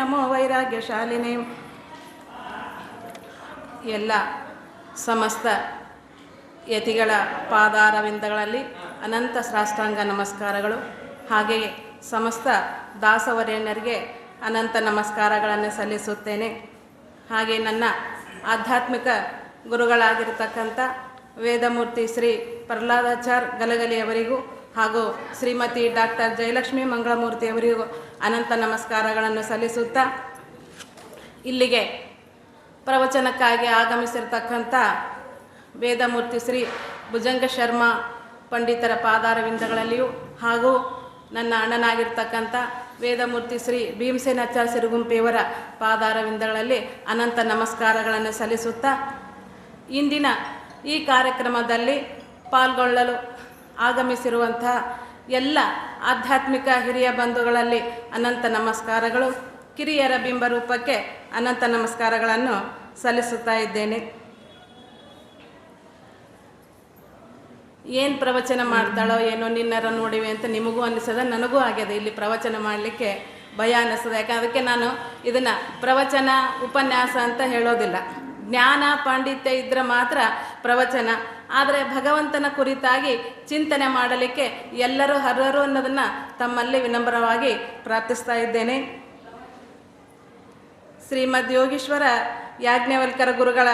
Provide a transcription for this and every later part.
ನಮೋ ವೈರಾಗ್ಯ ಶಾಲಿನಿ ಎಲ್ಲ ಸಮಸ್ತ ಯತಿಗಳ ಪಾದಾರವಿಂದಗಳಲ್ಲಿ ಅನಂತ ಸಾಷ್ಟಾಂಗ ನಮಸ್ಕಾರಗಳು. ಹಾಗೆಯೇ ಸಮಸ್ತ ದಾಸವರೇಣ್ಯರಿಗೆ ಅನಂತ ನಮಸ್ಕಾರಗಳನ್ನು ಸಲ್ಲಿಸುತ್ತೇನೆ. ಹಾಗೆ ನನ್ನ ಆಧ್ಯಾತ್ಮಿಕ ಗುರುಗಳಾಗಿರ್ತಕ್ಕಂಥ ವೇದಮೂರ್ತಿ ಶ್ರೀ ಪ್ರಹ್ಲಾದಾಚಾರ್ ಗಲಗಲಿಯವರಿಗೂ ಹಾಗೂ ಶ್ರೀಮತಿ ಡಾಕ್ಟರ್ ಜಯಲಕ್ಷ್ಮಿ ಮಂಗಳಮೂರ್ತಿಯವರಿಗೂ ಅನಂತ ನಮಸ್ಕಾರಗಳನ್ನು ಸಲ್ಲಿಸುತ್ತಾ ಇಲ್ಲಿಗೆ ಪ್ರವಚನಕ್ಕಾಗಿ ಆಗಮಿಸಿರ್ತಕ್ಕಂಥ ವೇದಮೂರ್ತಿ ಶ್ರೀ ಭುಜಂಗ ಶರ್ಮಾ ಪಂಡಿತರ ಪಾದಾರವಿಂದಗಳಲ್ಲಿಯೂ ಹಾಗೂ ನನ್ನ ಅಣ್ಣನಾಗಿರ್ತಕ್ಕಂಥ ವೇದಮೂರ್ತಿ ಶ್ರೀ ಭೀಮಸೇನಾಚಾರ್ಯ ಸಿರುಗುಂಪಿಯವರ ಪಾದಾರವಿಂದಗಳಲ್ಲಿ ಅನಂತ ನಮಸ್ಕಾರಗಳನ್ನು ಸಲ್ಲಿಸುತ್ತಾ ಇಂದಿನ ಈ ಕಾರ್ಯಕ್ರಮದಲ್ಲಿ ಪಾಲ್ಗೊಳ್ಳಲು ಆಗಮಿಸಿರುವಂತಹ ಎಲ್ಲ ಆಧ್ಯಾತ್ಮಿಕ ಹಿರಿಯ ಬಂಧುಗಳಲ್ಲಿ ಅನಂತ ನಮಸ್ಕಾರಗಳು. ಕಿರಿಯರ ಬಿಂಬರೂಪಕ್ಕೆ ಅನಂತ ನಮಸ್ಕಾರಗಳನ್ನು ಸಲ್ಲಿಸುತ್ತಾ ಇದ್ದೇನೆ. ಏನು ಪ್ರವಚನ ಮಾಡ್ತಾಳೋ ಏನೋ ನಿನ್ನರ ನೋಡಿವೆ ಅಂತ ನಿಮಗೂ ಅನ್ನಿಸದ, ನನಗೂ ಆಗ್ಯದ. ಇಲ್ಲಿ ಪ್ರವಚನ ಮಾಡಲಿಕ್ಕೆ ಭಯ ಅನ್ನಿಸ್ತದೆ. ಯಾಕಂದ್ರೆ ಅದಕ್ಕೆ ನಾನು ಇದನ್ನು ಪ್ರವಚನ ಉಪನ್ಯಾಸ ಅಂತ ಹೇಳೋದಿಲ್ಲ. ಜ್ಞಾನ ಪಾಂಡಿತ್ಯ ಇದ್ದರೆ ಮಾತ್ರ ಪ್ರವಚನ. ಆದರೆ ಭಗವಂತನ ಕುರಿತಾಗಿ ಚಿಂತನೆ ಮಾಡಲಿಕ್ಕೆ ಎಲ್ಲರೂ ಹರರು ಅನ್ನೋದನ್ನು ತಮ್ಮಲ್ಲಿ ವಿನಮ್ರವಾಗಿ ಪ್ರಾರ್ಥಿಸ್ತಾ ಇದ್ದೇನೆ. ಶ್ರೀಮದ್ ಯೋಗೀಶ್ವರ ಯಾಜ್ಞವಲ್ಕರ ಗುರುಗಳ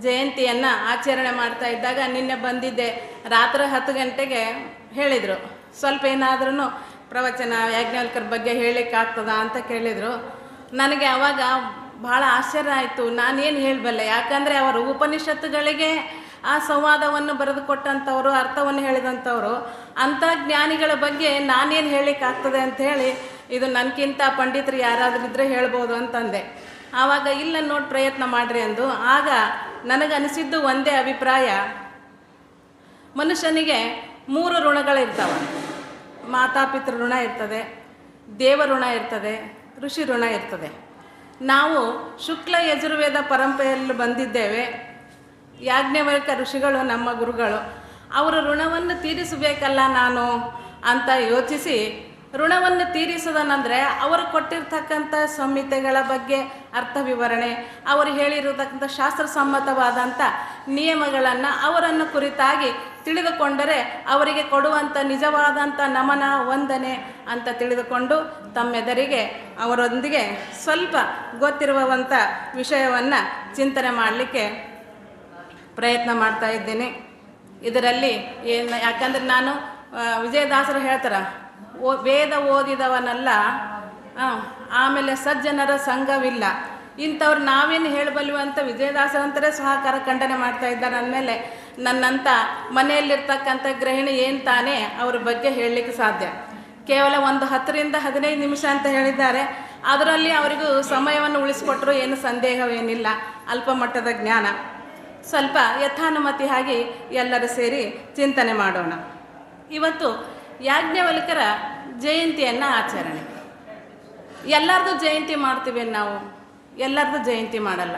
ಜಯಂತಿಯನ್ನು ಆಚರಣೆ ಮಾಡ್ತಾ ಇದ್ದಾಗ ನಿನ್ನೆ ಬಂದಿದ್ದೆ. ರಾತ್ರಿ ಹತ್ತು ಗಂಟೆಗೆ ಹೇಳಿದರು. ಸ್ವಲ್ಪ ಏನಾದ್ರೂ ಪ್ರವಚನ ಯಾಜ್ಞವಲ್ಕರ್ ಬಗ್ಗೆ ಹೇಳಲಿಕ್ಕಾಗ್ತದ ಅಂತ ಕೇಳಿದರು. ನನಗೆ ಅವಾಗ ಭಾಳ ಆಶ್ಚರ್ಯ ಆಯಿತು. ನಾನೇನು ಹೇಳಬಲ್ಲೆ? ಯಾಕಂದರೆ ಅವರು ಉಪನಿಷತ್ತುಗಳಿಗೆ ಆ ಸಂವಾದವನ್ನು ಬರೆದುಕೊಟ್ಟಂಥವರು ಅರ್ಥವನ್ನು ಹೇಳಿದಂಥವರು, ಅಂಥ ಜ್ಞಾನಿಗಳ ಬಗ್ಗೆ ನಾನೇನು ಅಂತ ಹೇಳಿ ಇದು ನನಗಿಂತ ಪಂಡಿತರು ಯಾರಾದರೂ ಇದ್ದರೆ ಹೇಳ್ಬೋದು ಅಂತಂದೆ. ಆವಾಗ, ಇಲ್ಲ ನೋಡಿ, ಪ್ರಯತ್ನ ಮಾಡಿರಿ ಅಂದು. ಆಗ ನನಗನಿಸಿದ್ದು ಒಂದೇ ಅಭಿಪ್ರಾಯ. ಮನುಷ್ಯನಿಗೆ ಮೂರು ಋಣಗಳಿರ್ತಾವೆ ಮಾತಾಪಿತೃ ಋಣ ಇರ್ತದೆ, ದೇವ ಋಣ ಇರ್ತದೆ, ಋಷಿ ಋಣ ಇರ್ತದೆ. ನಾವು ಶುಕ್ಲ ಯಜುರ್ವೇದ ಪರಂಪರೆಯಲ್ಲಿ ಬಂದಿದ್ದೇವೆ. ಯಾಜ್ಞವಲ್ಕ ಋಷಿಗಳು, ನಮ್ಮ ಗುರುಗಳು, ಅವರ ಋಣವನ್ನು ತೀರಿಸಬೇಕಲ್ಲ ನಾನು ಅಂತ ಯೋಚಿಸಿ ಋಣವನ್ನು ತೀರಿಸೋದನಂದರೆ ಅವರು ಕೊಟ್ಟಿರ್ತಕ್ಕಂಥ ಸಂಹಿತೆಗಳ ಬಗ್ಗೆ ಅರ್ಥ ವಿವರಣೆ, ಅವರು ಹೇಳಿರತಕ್ಕಂಥ ಶಾಸ್ತ್ರಸಮ್ಮತವಾದಂಥ ನಿಯಮಗಳನ್ನು ಅವರನ್ನು ಕುರಿತಾಗಿ ತಿಳಿದುಕೊಂಡರೆ ಅವರಿಗೆ ಕೊಡುವಂಥ ನಿಜವಾದಂಥ ನಮನ, ವಂದನೆ ಅಂತ ತಿಳಿದುಕೊಂಡು ತಮ್ಮೆದರಿಗೆ ಅವರೊಂದಿಗೆ ಸ್ವಲ್ಪ ಗೊತ್ತಿರುವಂಥ ವಿಷಯವನ್ನು ಚಿಂತನೆ ಮಾಡಲಿಕ್ಕೆ ಪ್ರಯತ್ನ ಮಾಡ್ತಾ ಇದ್ದೇನೆ. ಇದರಲ್ಲಿ ಏನು, ಯಾಕಂದರೆ ನಾನು ವಿಜಯದಾಸರು ಹೇಳ್ತಾರೆ, ಓ, ವೇದ ಓದಿದವನಲ್ಲ ಆಮೇಲೆ ಸಜ್ಜನರ ಸಂಘವಿಲ್ಲ. ಇಂಥವ್ರು ನಾವೇನು ಹೇಳಬಲ್ವು ಅಂತ ವಿಜಯದಾಸರಂತರೇ ಸಹಕಾರ ಖಂಡನೆ ಮಾಡ್ತಾ ಇದ್ದಾರೆ ಅಂದಮೇಲೆ ನನ್ನಂಥ ಮನೆಯಲ್ಲಿರ್ತಕ್ಕಂಥ ಗೃಹಿಣಿ ಏನು ತಾನೇ ಅವ್ರ ಬಗ್ಗೆ ಹೇಳಲಿಕ್ಕೆ ಸಾಧ್ಯ. ಕೇವಲ ಒಂದು ಹತ್ತರಿಂದ ಹದಿನೈದು ನಿಮಿಷ ಅಂತ ಹೇಳಿದ್ದಾರೆ. ಅದರಲ್ಲಿ ಅವರಿಗೂ ಸಮಯವನ್ನು ಉಳಿಸಿಕೊಟ್ಟರು ಏನು ಸಂದೇಹವೇನಿಲ್ಲ. ಅಲ್ಪ ಮಟ್ಟದ ಜ್ಞಾನ. ಸ್ವಲ್ಪ ಯಥಾನುಮತಿ ಆಗಿ ಎಲ್ಲರೂ ಸೇರಿ ಚಿಂತನೆ ಮಾಡೋಣ. ಇವತ್ತು ಯಾಜ್ಞವಲ್ಕರ ಜಯಂತಿಯನ್ನು ಆಚರಣೆ. ಎಲ್ಲರದು ಜಯಂತಿ ಮಾಡ್ತೀವಿ ನಾವು. ಎಲ್ಲರದು ಜಯಂತಿ ಮಾಡಲ್ಲ.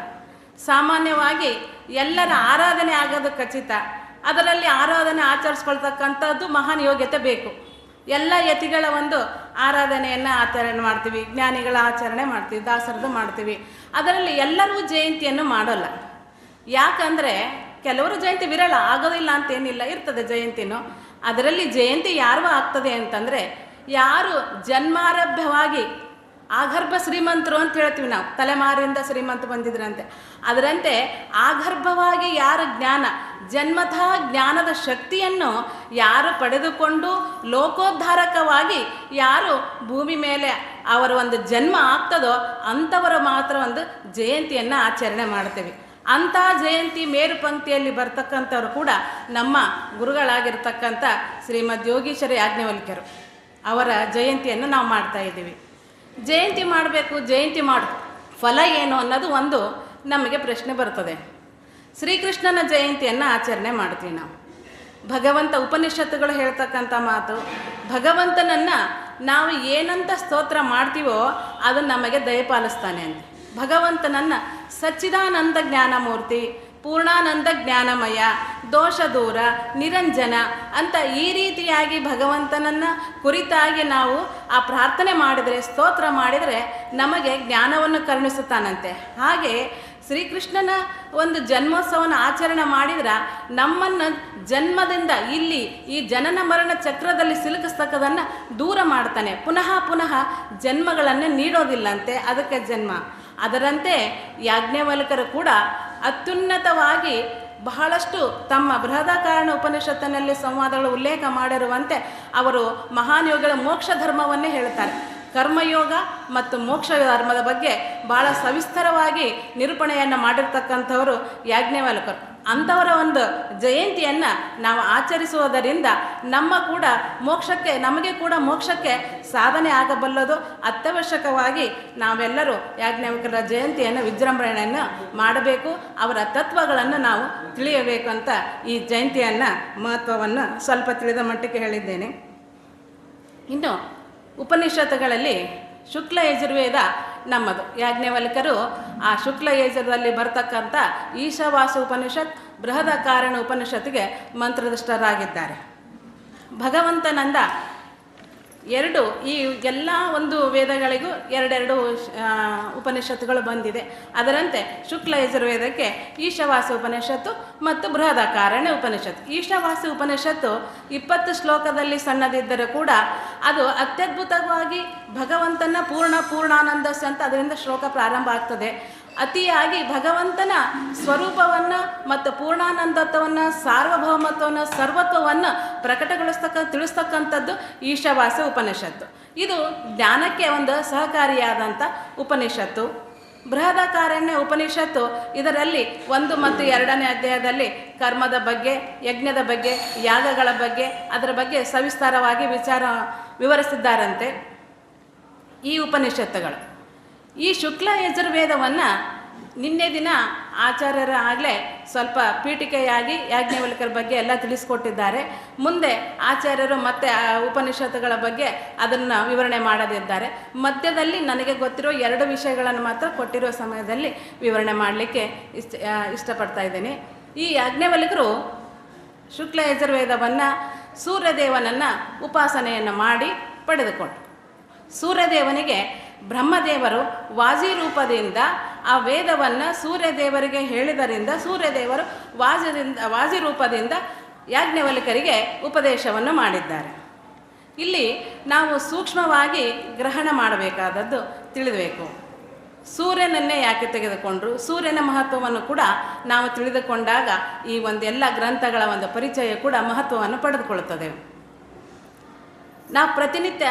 ಸಾಮಾನ್ಯವಾಗಿ ಎಲ್ಲರ ಆರಾಧನೆ ಆಗೋದು ಖಚಿತ. ಅದರಲ್ಲಿ ಆರಾಧನೆ ಆಚರಿಸ್ಕೊಳ್ತಕ್ಕಂಥದ್ದು ಮಹಾನ್ ಯೋಗ್ಯತೆ ಬೇಕು. ಎಲ್ಲ ಯತಿಗಳ ಒಂದು ಆರಾಧನೆಯನ್ನು ಆಚರಣೆ ಮಾಡ್ತೀವಿ, ಜ್ಞಾನಿಗಳ ಆಚರಣೆ ಮಾಡ್ತೀವಿ ದಾಸರದು ಮಾಡ್ತೀವಿ. ಅದರಲ್ಲಿ ಎಲ್ಲರೂ ಜಯಂತಿಯನ್ನು ಮಾಡೋಲ್ಲ. ಯಾಕಂದರೆ ಕೆಲವರು ಜಯಂತಿ ವಿರಳ ಆಗೋದಿಲ್ಲ ಅಂತೇನಿಲ್ಲ, ಇರ್ತದೆ ಜಯಂತಿನೂ. ಅದರಲ್ಲಿ ಜಯಂತಿ ಯಾರು ಆಗ್ತದೆ ಅಂತಂದರೆ ಯಾರು ಜನ್ಮಾರಭ್ಯವಾಗಿ ಆಗರ್ಭ ಶ್ರೀಮಂತರು ಅಂತ ಹೇಳ್ತೀವಿ ನಾವು. ತಲೆಮಾರಿಂದ ಶ್ರೀಮಂತ ಬಂದಿದ್ರಂತೆ. ಅದರಂತೆ ಆಗರ್ಭವಾಗಿ ಯಾರ ಜ್ಞಾನ? ಜನ್ಮತಃ ಜ್ಞಾನದ ಶಕ್ತಿಯನ್ನು ಯಾರು ಪಡೆದುಕೊಂಡು ಲೋಕೋದ್ಧಾರಕವಾಗಿ ಯಾರು ಭೂಮಿ ಮೇಲೆ ಅವರ ಒಂದು ಜನ್ಮ ಆಗ್ತದೋ ಅಂಥವರ ಮಾತ್ರ ಒಂದು ಜಯಂತಿಯನ್ನು ಆಚರಣೆ ಮಾಡ್ತೇವೆ. ಅಂಥ ಜಯಂತಿ ಮೇರು ಪಂಕ್ತಿಯಲ್ಲಿ ಬರ್ತಕ್ಕಂಥವ್ರು ಕೂಡ ನಮ್ಮ ಗುರುಗಳಾಗಿರ್ತಕ್ಕಂಥ ಶ್ರೀಮದ್ ಯೋಗೀಶ್ವರ ಯಾಜ್ಞವಲ್ಕ್ಯರು ಅವರ ಜಯಂತಿಯನ್ನು ನಾವು ಮಾಡ್ತಾ ಇದ್ದೀವಿ. ಜಯಂತಿ ಮಾಡಬೇಕು, ಜಯಂತಿ ಮಾಡು. ಫಲ ಏನು ಅನ್ನೋದು ಒಂದು ನಮಗೆ ಪ್ರಶ್ನೆ ಬರ್ತದೆ. ಶ್ರೀಕೃಷ್ಣನ ಜಯಂತಿಯನ್ನು ಆಚರಣೆ ಮಾಡ್ತೀವಿ ನಾವು. ಭಗವಂತ ಉಪನಿಷತ್ತುಗಳು ಹೇಳ್ತಕ್ಕಂಥ ಮಾತು, ಭಗವಂತನನ್ನು ನಾವು ಏನಂತ ಸ್ತೋತ್ರ ಮಾಡ್ತೀವೋ ಅದು ನಮಗೆ ದಯಪಾಲಿಸ್ತಾನೆ ಅಂತ. ಭಗವಂತನನ್ನು ಸಚ್ಚಿದಾನಂದ ಜ್ಞಾನಮೂರ್ತಿ, ಪೂರ್ಣಾನಂದ ಜ್ಞಾನಮಯ ದೋಷ ದೂರ ನಿರಂಜನ ಅಂತ ಈ ರೀತಿಯಾಗಿ ಭಗವಂತನನ್ನು ಕುರಿತಾಗಿ ನಾವು ಆ ಪ್ರಾರ್ಥನೆ ಮಾಡಿದರೆ, ಸ್ತೋತ್ರ ಮಾಡಿದರೆ ನಮಗೆ ಜ್ಞಾನವನ್ನು ಕರುಣಿಸುತ್ತಾನಂತೆ. ಹಾಗೆ ಶ್ರೀಕೃಷ್ಣನ ಒಂದು ಜನ್ಮೋತ್ಸವನ ಆಚರಣೆ ಮಾಡಿದ್ರೆ ನಮ್ಮನ್ನು ಜನ್ಮದಿಂದ ಇಲ್ಲಿ ಈ ಜನನ ಮರಣ ಚಕ್ರದಲ್ಲಿ ಸಿಲುಕಿಸ್ತಕ್ಕದನ್ನು ದೂರ ಮಾಡ್ತಾನೆ. ಪುನಃ ಪುನಃ ಜನ್ಮಗಳನ್ನು ನೀಡೋದಿಲ್ಲಂತೆ ಅದಕ್ಕೆ ಜನ್ಮ. ಅದರಂತೆ ಯಾಜ್ಞವಲ್ಕರು ಕೂಡ ಅತ್ಯುನ್ನತವಾಗಿ ಬಹಳಷ್ಟು ತಮ್ಮ ಬೃಹದಾಕಾರಣ ಉಪನಿಷತ್ತಿನಲ್ಲಿ ಸಂವಾದಗಳು ಉಲ್ಲೇಖ ಮಾಡಿರುವಂತೆ ಅವರು ಮಹಾನ್ ಯೋಗಿಗಳ ಮೋಕ್ಷ ಧರ್ಮವನ್ನೇ ಹೇಳ್ತಾರೆ. ಕರ್ಮಯೋಗ ಮತ್ತು ಮೋಕ್ಷ ಧರ್ಮದ ಬಗ್ಗೆ ಭಾಳ ಸವಿಸ್ತರವಾಗಿ ನಿರೂಪಣೆಯನ್ನು ಮಾಡಿರ್ತಕ್ಕಂಥವರು ಯಾಜ್ಞವಲ್ಕರು. ಅಂಥವರ ಒಂದು ಜಯಂತಿಯನ್ನು ನಾವು ಆಚರಿಸುವುದರಿಂದ ನಮ್ಮ ಕೂಡ ಮೋಕ್ಷಕ್ಕೆ, ನಮಗೆ ಕೂಡ ಮೋಕ್ಷಕ್ಕೆ ಸಾಧನೆ ಆಗಬಲ್ಲದು. ಅತ್ಯವಶ್ಯಕವಾಗಿ ನಾವೆಲ್ಲರೂ ಯಾಜ್ಞಾವಿಕರ ಜಯಂತಿಯನ್ನು, ವಿಜೃಂಭಣೆಯನ್ನು ಮಾಡಬೇಕು. ಅವರ ತತ್ವಗಳನ್ನು ನಾವು ತಿಳಿಯಬೇಕು ಅಂತ ಈ ಜಯಂತಿಯನ್ನು ಮಹತ್ವವನ್ನು ಸ್ವಲ್ಪ ತಿಳಿದ ಮಟ್ಟಿಗೆ ಹೇಳಿದ್ದೇನೆ. ಇನ್ನು ಉಪನಿಷತ್ತುಗಳಲ್ಲಿ ಶುಕ್ಲ ಯಜುರ್ವೇದ ನಮ್ಮದು. ಯಾಜ್ಞವಲ್ಕರು ಆ ಶುಕ್ಲ ಯಜುರ್ದಲ್ಲಿ ಬರ್ತಕ್ಕಂಥ ಈಶಾವಾಸ ಉಪನಿಷತ್ ಬೃಹದ ಕಾರಣ ಉಪನಿಷತ್ತಿಗೆ ಮಂತ್ರದಷ್ಟರಾಗಿದ್ದಾರೆ. ಭಗವಂತನಂದ ಎರಡು ಈ ಎಲ್ಲ ಒಂದು ವೇದಗಳಿಗೂ ಎರಡೆರಡು ಉಪನಿಷತ್ತುಗಳು ಬಂದಿದೆ. ಅದರಂತೆ ಶುಕ್ಲ ಯಜುರ್ವೇದಕ್ಕೆ ಈಶವಾಸ ಉಪನಿಷತ್ತು ಮತ್ತು ಬೃಹದಾಕಾರಣ ಉಪನಿಷತ್ತು. ಈಶವಾಸ ಉಪನಿಷತ್ತು ಇಪ್ಪತ್ತು ಶ್ಲೋಕದಲ್ಲಿ ಸಣ್ಣದಿದ್ದರೂ ಕೂಡ ಅದು ಅತ್ಯದ್ಭುತವಾಗಿ ಭಗವಂತನ ಪೂರ್ಣ ಪೂರ್ಣಾನಂದಸ್ ಅಂತ ಅದರಿಂದ ಶ್ಲೋಕ ಪ್ರಾರಂಭ ಆಗ್ತದೆ. ಅತಿಯಾಗಿ ಭಗವಂತನ ಸ್ವರೂಪವನ್ನು ಮತ್ತು ಪೂರ್ಣಾನಂದತ್ವವನ್ನು, ಸಾರ್ವಭೌಮತ್ವವನ್ನು, ಸರ್ವತ್ವವನ್ನು ಪ್ರಕಟಗೊಳಿಸ್ತಕ್ಕ, ತಿಳಿಸ್ತಕ್ಕಂಥದ್ದು ಈಶಾವಾಸ್ಯ ಉಪನಿಷತ್ತು. ಇದು ಜ್ಞಾನಕ್ಕೆ ಒಂದು ಸಹಕಾರಿಯಾದಂಥ ಉಪನಿಷತ್ತು. ಬೃಹದಾಕಾರಣ್ಯ ಉಪನಿಷತ್ತು ಇದರಲ್ಲಿ ಒಂದು ಮತ್ತು ಎರಡನೇ ಅಧ್ಯಾಯದಲ್ಲಿ ಕರ್ಮದ ಬಗ್ಗೆ, ಯಜ್ಞದ ಬಗ್ಗೆ, ಯಾಗಗಳ ಬಗ್ಗೆ, ಅದರ ಬಗ್ಗೆ ಸವಿಸ್ತಾರವಾಗಿ ವಿಚಾರ ವಿವರಿಸಿದ್ದಾರಂತೆ ಈ ಉಪನಿಷತ್ತುಗಳು. ಈ ಶುಕ್ಲ ಯಜುರ್ವೇದವನ್ನು ನಿನ್ನೆ ದಿನ ಆಚಾರ್ಯರ ಆಗಲೇ ಸ್ವಲ್ಪ ಪೀಠಿಕೆಯಾಗಿ ಯಾಜ್ಞವಲ್ಕರ ಬಗ್ಗೆ ಎಲ್ಲ ತಿಳಿಸ್ಕೊಟ್ಟಿದ್ದಾರೆ. ಮುಂದೆ ಆಚಾರ್ಯರು ಮತ್ತೆ ಉಪನಿಷತ್ತುಗಳ ಬಗ್ಗೆ ಅದನ್ನು ವಿವರಣೆ ಮಾಡದಿದ್ದಾರೆ. ಮಧ್ಯದಲ್ಲಿ ನನಗೆ ಗೊತ್ತಿರೋ ಎರಡು ವಿಷಯಗಳನ್ನು ಮಾತ್ರ ಕೊಟ್ಟಿರೋ ಸಮಯದಲ್ಲಿ ವಿವರಣೆ ಮಾಡಲಿಕ್ಕೆ ಇಷ್ಟ ಇಷ್ಟಪಡ್ತಾ ಇದ್ದೀನಿ. ಈ ಯಾಜ್ಞವಲ್ಕರು ಶುಕ್ಲ ಯಜುರ್ವೇದವನ್ನು ಸೂರ್ಯದೇವನನ್ನು ಉಪಾಸನೆಯನ್ನು ಮಾಡಿ ಪಡೆದುಕೊಂಡರು. ಸೂರ್ಯದೇವನಿಗೆ ಬ್ರಹ್ಮದೇವರು ವಾಜಿ ರೂಪದಿಂದ ಆ ವೇದವನ್ನು ಸೂರ್ಯದೇವರಿಗೆ ಹೇಳಿದರಿಂದ ಸೂರ್ಯದೇವರು ವಾಜದಿಂದ ವಾಜಿ ರೂಪದಿಂದ ಯಾಜ್ಞವಲ್ಕರಿಗೆ ಉಪದೇಶವನ್ನು ಮಾಡಿದ್ದಾರೆ. ಇಲ್ಲಿ ನಾವು ಸೂಕ್ಷ್ಮವಾಗಿ ಗ್ರಹಣ ಮಾಡಬೇಕಾದದ್ದು ತಿಳಿದಬೇಕು. ಸೂರ್ಯನನ್ನೇ ಯಾಕೆ ತೆಗೆದುಕೊಂಡ್ರು? ಸೂರ್ಯನ ಮಹತ್ವವನ್ನು ಕೂಡ ನಾವು ತಿಳಿದುಕೊಂಡಾಗ ಈ ಒಂದೆಲ್ಲ ಗ್ರಂಥಗಳ ಒಂದು ಪರಿಚಯ ಕೂಡ ಮಹತ್ವವನ್ನು ಪಡೆದುಕೊಳ್ಳುತ್ತದೆ. ನಾವು ಪ್ರತಿನಿತ್ಯ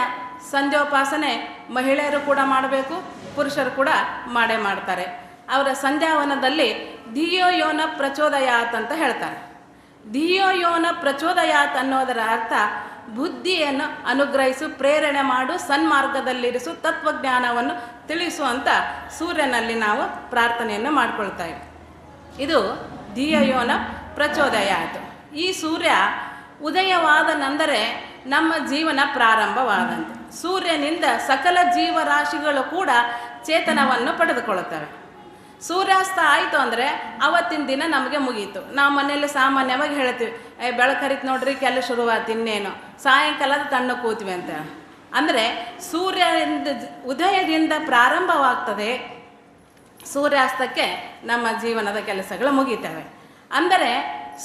ಸಂಧ್ಯೋಪಾಸನೆ ಮಹಿಳೆಯರು ಕೂಡ ಮಾಡಬೇಕು, ಪುರುಷರು ಕೂಡ ಮಾಡೇ ಮಾಡ್ತಾರೆ. ಅವರ ಸಂಧ್ಯಾವನದಲ್ಲಿ ಧಿಯೋ ಯೋನ ಪ್ರಚೋದಯಾತ್ ಅಂತ ಹೇಳ್ತಾರೆ. ಧಿಯೋ ಯೋನ ಪ್ರಚೋದಯಾತ್ ಅನ್ನೋದರ ಅರ್ಥ ಬುದ್ಧಿಯನ್ನು ಅನುಗ್ರಹಿಸು, ಪ್ರೇರಣೆ ಮಾಡು, ಸನ್ಮಾರ್ಗದಲ್ಲಿರಿಸು, ತತ್ವಜ್ಞಾನವನ್ನು ತಿಳಿಸು ಅಂತ ಸೂರ್ಯನಲ್ಲಿ ನಾವು ಪ್ರಾರ್ಥನೆಯನ್ನು ಮಾಡಿಕೊಳ್ತಾ ಇದ್ದೀವಿ ಇದು ಧಿಯಯೋನ ಪ್ರಚೋದಯಾತ್. ಈ ಸೂರ್ಯ ಉದಯವಾದ ನಂದರೆ ನಮ್ಮ ಜೀವನ ಪ್ರಾರಂಭವಾದಂತೆ. ಸೂರ್ಯನಿಂದ ಸಕಲ ಜೀವರಾಶಿಗಳು ಕೂಡ ಚೇತನವನ್ನು ಪಡೆದುಕೊಳ್ಳುತ್ತವೆ. ಸೂರ್ಯಾಸ್ತ ಆಯಿತು ಅಂದರೆ ಅವತ್ತಿನ ದಿನ ನಮಗೆ ಮುಗೀತು. ನಾವು ಮನೆಯಲ್ಲಿ ಸಾಮಾನ್ಯವಾಗಿ ಹೇಳ್ತೀವಿ, ಏ ಬೆಳಕರಿತು ನೋಡ್ರಿ ಕೆಲ ಶುರುವಾಯ್ತು ಇನ್ನೇನು? ಸಾಯಂಕಾಲದ ತಣ್ಣ ಕೂತ್ವಿ ಅಂತ. ಅಂದರೆ ಸೂರ್ಯನಿಂದ ಉದಯದಿಂದ ಪ್ರಾರಂಭವಾಗ್ತದೆ, ಸೂರ್ಯಾಸ್ತಕ್ಕೆ ನಮ್ಮ ಜೀವನದ ಕೆಲಸಗಳು ಮುಗಿತವೆ. ಅಂದರೆ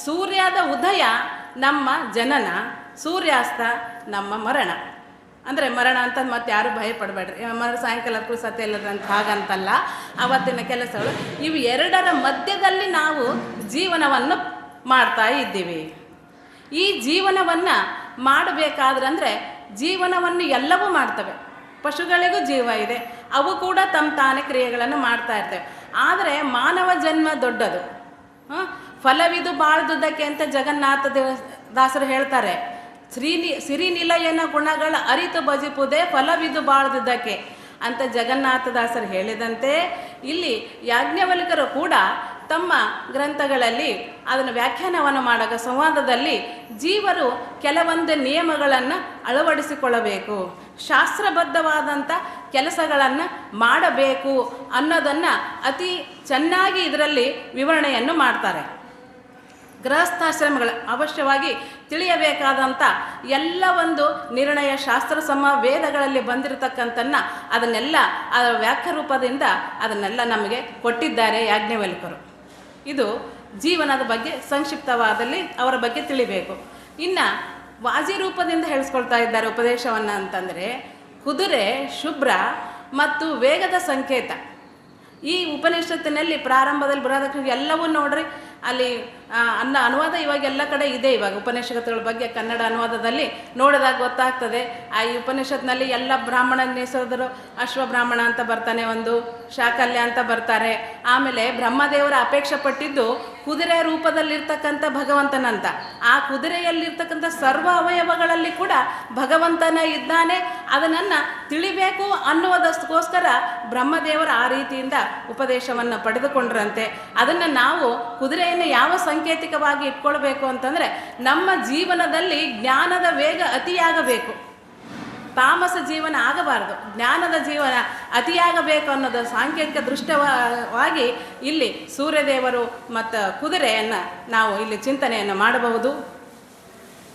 ಸೂರ್ಯದ ಉದಯ ನಮ್ಮ ಜನನ, ಸೂರ್ಯಾಸ್ತ ನಮ್ಮ ಮರಣ. ಅಂದರೆ ಮರಣ ಅಂತ ಮತ್ತೆ ಯಾರು ಭಯ ಪಡಬೇಡ್ರಿ. ಮರಣ ಸಾಯಂಕಾಲಕ್ಕೂ ಸತ್ಯ ಇಲ್ಲದಂತ ಹಾಗಂತಲ್ಲ, ಅವತ್ತಿನ ಕೆಲಸಗಳು. ಇವು ಎರಡರ ಮಧ್ಯದಲ್ಲಿ ನಾವು ಜೀವನವನ್ನು ಮಾಡ್ತಾ ಇದ್ದೀವಿ. ಈ ಜೀವನವನ್ನು ಮಾಡಬೇಕಾದ್ರೆ ಅಂದರೆ ಜೀವನವನ್ನು ಎಲ್ಲವೂ ಮಾಡ್ತವೆ. ಪಶುಗಳಿಗೂ ಜೀವ ಇದೆ. ಅವು ಕೂಡ ತಮ್ಮ ತಾನೇ ಕ್ರಿಯೆಗಳನ್ನು ಮಾಡ್ತಾ ಇರ್ತವೆ. ಆದರೆ ಮಾನವ ಜನ್ಮ ದೊಡ್ಡದು? ಫಲವಿದು ಬಾಳ್ದುದಕ್ಕೆ ಅಂತ ಜಗನ್ನಾಥ ದೇವ ದಾಸರು ಹೇಳ್ತಾರೆ ಶ್ರೀನಿ ಸಿರಿನಿಲಯನ ಗುಣಗಳ ಅರಿತು ಭಜಿಪುದೇ ಫಲವಿದು ಬಾಳ್ದಿದ್ದಕ್ಕೆ ಅಂತ ಜಗನ್ನಾಥದಾಸರು ಹೇಳಿದಂತೆ ಇಲ್ಲಿ ಯಾಜ್ಞವಲ್ಕರು ಕೂಡ ತಮ್ಮ ಗ್ರಂಥಗಳಲ್ಲಿ ಅದನ್ನು ವ್ಯಾಖ್ಯಾನವನ್ನು ಮಾಡೋ ಸಂವಾದದಲ್ಲಿ ಜೀವರು ಕೆಲವೊಂದು ನಿಯಮಗಳನ್ನು ಅಳವಡಿಸಿಕೊಳ್ಳಬೇಕು, ಶಾಸ್ತ್ರಬದ್ಧವಾದಂಥ ಕೆಲಸಗಳನ್ನು ಮಾಡಬೇಕು ಅನ್ನೋದನ್ನು ಅತಿ ಚೆನ್ನಾಗಿ ಇದರಲ್ಲಿ ವಿವರಣೆಯನ್ನು ಮಾಡ್ತಾರೆ. ಗೃಹಸ್ಥಾಶ್ರಮಗಳು ಅವಶ್ಯವಾಗಿ ತಿಳಿಯಬೇಕಾದಂಥ ಎಲ್ಲ ಒಂದು ನಿರ್ಣಯ ಶಾಸ್ತ್ರ ಸಮ ವೇದಗಳಲ್ಲಿ ಬಂದಿರತಕ್ಕಂಥನ್ನ ಅದನ್ನೆಲ್ಲ ಆ ವ್ಯಾಖ್ಯ ರೂಪದಿಂದ ಅದನ್ನೆಲ್ಲ ನಮಗೆ ಕೊಟ್ಟಿದ್ದಾರೆ ಯಾಜ್ಞವಲ್ಕರು ಇದು ಜೀವನದ ಬಗ್ಗೆ ಸಂಕ್ಷಿಪ್ತವಾದಲ್ಲಿ ಅವರ ಬಗ್ಗೆ ತಿಳಿಬೇಕು. ಇನ್ನು ವಾಜಿ ರೂಪದಿಂದ ಹೇಳಿಸ್ಕೊಳ್ತಾ ಇದ್ದಾರೆ ಉಪದೇಶವನ್ನು ಅಂತಂದರೆ, ಕುದುರೆ ಶುಭ್ರ ಮತ್ತು ವೇಗದ ಸಂಕೇತ. ಈ ಉಪನಿಷತ್ತಿನಲ್ಲಿ ಪ್ರಾರಂಭದಲ್ಲಿ ಬರೋದಕ್ಕೆ ಎಲ್ಲವೂ ನೋಡ್ರಿ ಅಲ್ಲಿ ಅನ್ನ ಅನುವಾದ ಇವಾಗ ಎಲ್ಲ ಕಡೆ ಇದೆ ಇವಾಗ. ಉಪನಿಷತ್ಗಳ ಬಗ್ಗೆ ಕನ್ನಡ ಅನುವಾದದಲ್ಲಿ ನೋಡಿದಾಗ ಗೊತ್ತಾಗ್ತದೆ. ಆ ಈ ಉಪನಿಷತ್ನಲ್ಲಿ ಎಲ್ಲ ಬ್ರಾಹ್ಮಣನ ಅಶ್ವ ಅಶ್ವಬ್ರಾಹ್ಮಣ ಅಂತ ಬರ್ತಾನೆ ಒಂದು. ಶಾಕಲ್ಯ ಅಂತ ಬರ್ತಾರೆ. ಆಮೇಲೆ ಬ್ರಹ್ಮದೇವರ ಅಪೇಕ್ಷೆ ಪಟ್ಟಿದ್ದು ಕುದುರೆ ರೂಪದಲ್ಲಿರ್ತಕ್ಕಂಥ ಭಗವಂತನಂತ. ಆ ಕುದುರೆಯಲ್ಲಿರ್ತಕ್ಕಂಥ ಸರ್ವ ಅವಯವಗಳಲ್ಲಿ ಕೂಡ ಭಗವಂತನ ಇದ್ದಾನೆ. ಅದನ್ನು ತಿಳಿಬೇಕು ಅನ್ನುವುದಕ್ಕೋಸ್ಕರ ಬ್ರಹ್ಮದೇವರ ಆ ರೀತಿಯಿಂದ ಉಪದೇಶವನ್ನು ಪಡೆದುಕೊಂಡ್ರಂತೆ. ಅದನ್ನು ನಾವು ಕುದುರೆಯನ್ನು ಯಾವ ಸಾಂಕೇತಿಕವಾಗಿ ಇಟ್ಕೊಳ್ಬೇಕು ಅಂತಂದರೆ ನಮ್ಮ ಜೀವನದಲ್ಲಿ ಜ್ಞಾನದ ವೇಗ ಅತಿಯಾಗಬೇಕು. ತಾಮಸ ಜೀವನ ಆಗಬಾರದು. ಜ್ಞಾನದ ಜೀವನ ಅತಿಯಾಗಬೇಕು ಅನ್ನೋದು ಸಾಂಕೇತಿಕ ದೃಷ್ಟವಾಗಿ ಇಲ್ಲಿ ಸೂರ್ಯದೇವರು ಮತ್ತು ಕುದುರೆಯನ್ನು ನಾವು ಇಲ್ಲಿ ಚಿಂತನೆಯನ್ನು ಮಾಡಬಹುದು.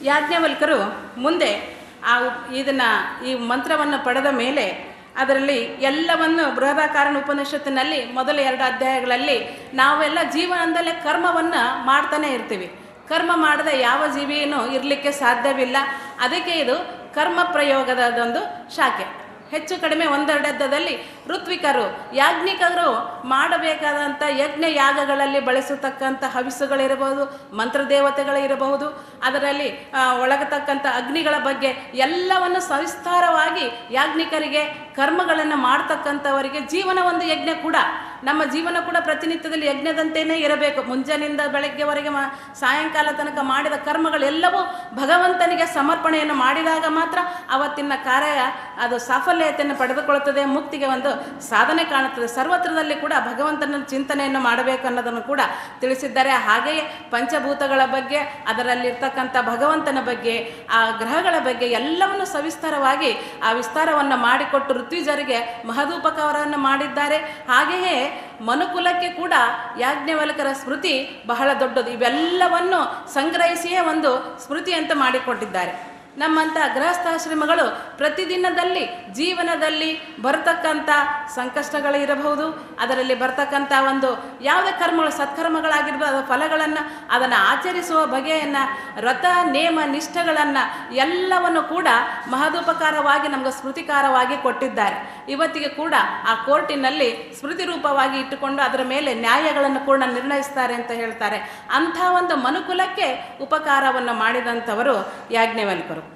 ಯಾಜ್ಞವಲ್ಕರು ಮುಂದೆ ಆ ಇದನ್ನು ಈ ಮಂತ್ರವನ್ನು ಪಡೆದ ಮೇಲೆ ಅದರಲ್ಲಿ ಎಲ್ಲವನ್ನು ಬೃಹದಾಕಾರಣ ಉಪನಿಷತ್ತಿನಲ್ಲಿ ಮೊದಲ ಎರಡು ಅಧ್ಯಾಯಗಳಲ್ಲಿ ನಾವೆಲ್ಲ ಜೀವನದಲ್ಲೇ ಕರ್ಮವನ್ನು ಮಾಡ್ತಾನೆ ಇರ್ತೀವಿ. ಕರ್ಮ ಮಾಡದೆ ಯಾವ ಜೀವಿಯೂ ಇರಲಿಕ್ಕೆ ಸಾಧ್ಯವಿಲ್ಲ. ಅದಕ್ಕೆ ಇದು ಕರ್ಮ ಪ್ರಯೋಗದ ಅದೊಂದು ಶಾಖೆ. ಹೆಚ್ಚು ಕಡಿಮೆ ಒಂದೆರಡದ್ದದಲ್ಲಿ ಋತ್ವಿಕರು, ಯಾಜ್ಞಿಕರು ಮಾಡಬೇಕಾದಂಥ ಯಜ್ಞ ಯಾಗಗಳಲ್ಲಿ ಬಳಸತಕ್ಕಂಥ ಹವಿಸುಗಳಿರಬಹುದು ಮಂತ್ರದೇವತೆಗಳಿರಬಹುದು ಅದರಲ್ಲಿ ಒಳಗತಕ್ಕಂಥ ಅಗ್ನಿಗಳ ಬಗ್ಗೆ ಎಲ್ಲವನ್ನು ಸವಿಸ್ತಾರವಾಗಿ ಯಾಜ್ಞಿಕರಿಗೆ, ಕರ್ಮಗಳನ್ನು ಮಾಡ್ತಕ್ಕಂಥವರಿಗೆ ಜೀವನ ಒಂದು ಯಜ್ಞ ಕೂಡ. ನಮ್ಮ ಜೀವನ ಕೂಡ ಪ್ರತಿನಿತ್ಯದಲ್ಲಿ ಯಜ್ಞದಂತೆಯೇ ಇರಬೇಕು. ಮುಂಜಾನೆಯಿಂದ ಬೆಳಗ್ಗೆವರೆಗೆ ಮಾ, ಸಾಯಂಕಾಲ ತನಕ ಮಾಡಿದ ಕರ್ಮಗಳೆಲ್ಲವೂ ಭಗವಂತನಿಗೆ ಸಮರ್ಪಣೆಯನ್ನು ಮಾಡಿದಾಗ ಮಾತ್ರ ಅವತ್ತಿನ ಕಾರ್ಯ, ಅದು ಸಾಫಲ್ಯತೆಯನ್ನು ಪಡೆದುಕೊಳ್ಳುತ್ತದೆ, ಮುಕ್ತಿಗೆ ಒಂದು ಸಾಧನೆ ಕಾಣುತ್ತದೆ. ಸರ್ವತ್ರದಲ್ಲಿ ಕೂಡ ಭಗವಂತನ ಚಿಂತನೆಯನ್ನು ಮಾಡಬೇಕು ಅನ್ನೋದನ್ನು ಕೂಡ ತಿಳಿಸಿದ್ದಾರೆ. ಹಾಗೆಯೇ ಪಂಚಭೂತಗಳ ಬಗ್ಗೆ, ಅದರಲ್ಲಿರ್ತಕ್ಕಂಥ ಭಗವಂತನ ಬಗ್ಗೆ, ಆ ಗ್ರಹಗಳ ಬಗ್ಗೆ ಎಲ್ಲವನ್ನು ಸವಿಸ್ತಾರವಾಗಿ ಆ ವಿಸ್ತಾರವನ್ನು ಮಾಡಿಕೊಟ್ಟು ಋತ್ವಿಜರಿಗೆ ಮಹದೂಪಕವರನ್ನು ಮಾಡಿದ್ದಾರೆ. ಹಾಗೆಯೇ ಮನುಕುಲಕ್ಕೆ ಕೂಡ ಯಾಜ್ಞವಲ್ಕರ ಸ್ಮೃತಿ ಬಹಳ ದೊಡ್ಡದು. ಇವೆಲ್ಲವನ್ನು ಸಂಗ್ರಹಿಸಿಯೇ ಒಂದು ಸ್ಮೃತಿ ಅಂತ ಮಾಡಿಕೊಟ್ಟಿದ್ದಾರೆ. ನಮ್ಮಂಥ ಗೃಹಸ್ಥಾಶ್ರಮಗಳು ಪ್ರತಿದಿನದಲ್ಲಿ ಜೀವನದಲ್ಲಿ ಬರತಕ್ಕಂಥ ಸಂಕಷ್ಟಗಳು ಇರಬಹುದು. ಅದರಲ್ಲಿ ಬರ್ತಕ್ಕಂಥ ಒಂದು ಯಾವುದೇ ಕರ್ಮಗಳು ಸತ್ಕರ್ಮಗಳಾಗಿರ್ಬೋದು, ಅದರ ಫಲಗಳನ್ನು ಅದನ್ನು ಆಚರಿಸುವ ಬಗೆಯನ್ನು ರಥ, ನೇಮ, ನಿಷ್ಠೆಗಳನ್ನು ಎಲ್ಲವನ್ನು ಕೂಡ ಮಹದೋಪಕಾರವಾಗಿ ನಮಗೆ ಸ್ಮೃತಿಕಾರವಾಗಿ ಕೊಟ್ಟಿದ್ದಾರೆ. ಇವತ್ತಿಗೆ ಕೂಡ ಆ ಕೋರ್ಟಿನಲ್ಲಿ ಸ್ಮೃತಿ ರೂಪವಾಗಿ ಇಟ್ಟುಕೊಂಡು ಅದರ ಮೇಲೆ ನ್ಯಾಯಗಳನ್ನು ಕೂಡ ನಿರ್ಣಯಿಸ್ತಾರೆ ಅಂತ ಹೇಳ್ತಾರೆ. ಅಂಥ ಒಂದು ಮನುಕುಲಕ್ಕೆ ಉಪಕಾರವನ್ನು ಮಾಡಿದಂಥವರು ಯಾಜ್ಞವಲ್ಕರು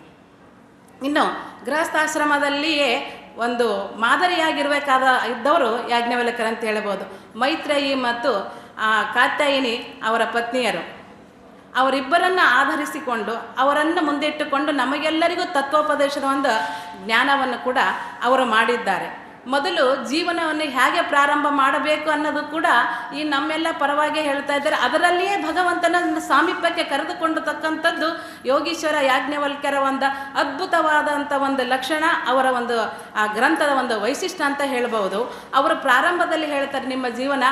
ಇನ್ನು ಗೃಹಸ್ಥಾಶ್ರಮದಲ್ಲಿಯೇ ಒಂದು ಮಾದರಿಯಾಗಿರಬೇಕಾದ ಇದ್ದವರು ಯಾಜ್ಞವಲ್ಕರ್ ಅಂತ ಹೇಳ್ಬೋದು. ಮೈತ್ರೇಯಿ ಮತ್ತು ಆ, ಕಾತ್ಯಾಯಿನಿ ಅವರ ಪತ್ನಿಯರು. ಅವರಿಬ್ಬರನ್ನು ಆಧರಿಸಿಕೊಂಡು ಅವರನ್ನು ಮುಂದಿಟ್ಟುಕೊಂಡು ನಮಗೆಲ್ಲರಿಗೂ ತತ್ವೋಪದೇಶದ ಒಂದು ಜ್ಞಾನವನ್ನು ಕೂಡ ಅವರು ಮಾಡಿದ್ದಾರೆ. ಮೊದಲು ಜೀವನವನ್ನು ಹೇಗೆ ಪ್ರಾರಂಭ ಮಾಡಬೇಕು ಅನ್ನೋದು ಕೂಡ ಈ ನಮ್ಮೆಲ್ಲ ಪರವಾಗಿ ಹೇಳ್ತಾ ಇದ್ದಾರೆ. ಅದರಲ್ಲಿಯೇ ಭಗವಂತನ ಸಾಮೀಪ್ಯಕ್ಕೆ ಕರೆದುಕೊಂಡತಕ್ಕಂಥದ್ದು ಯೋಗೀಶ್ವರ ಯಾಜ್ಞವಲ್ಕ್ಯರ ಒಂದು ಅದ್ಭುತವಾದಂಥ ಒಂದು ಲಕ್ಷಣ, ಅವರ ಒಂದು, ಆ ಗ್ರಂಥದ ಒಂದು ವೈಶಿಷ್ಟ್ಯ ಅಂತ ಹೇಳ್ಬೋದು ಅವರು ಪ್ರಾರಂಭದಲ್ಲಿ ಹೇಳ್ತಾರೆ, ನಿಮ್ಮ ಜೀವನ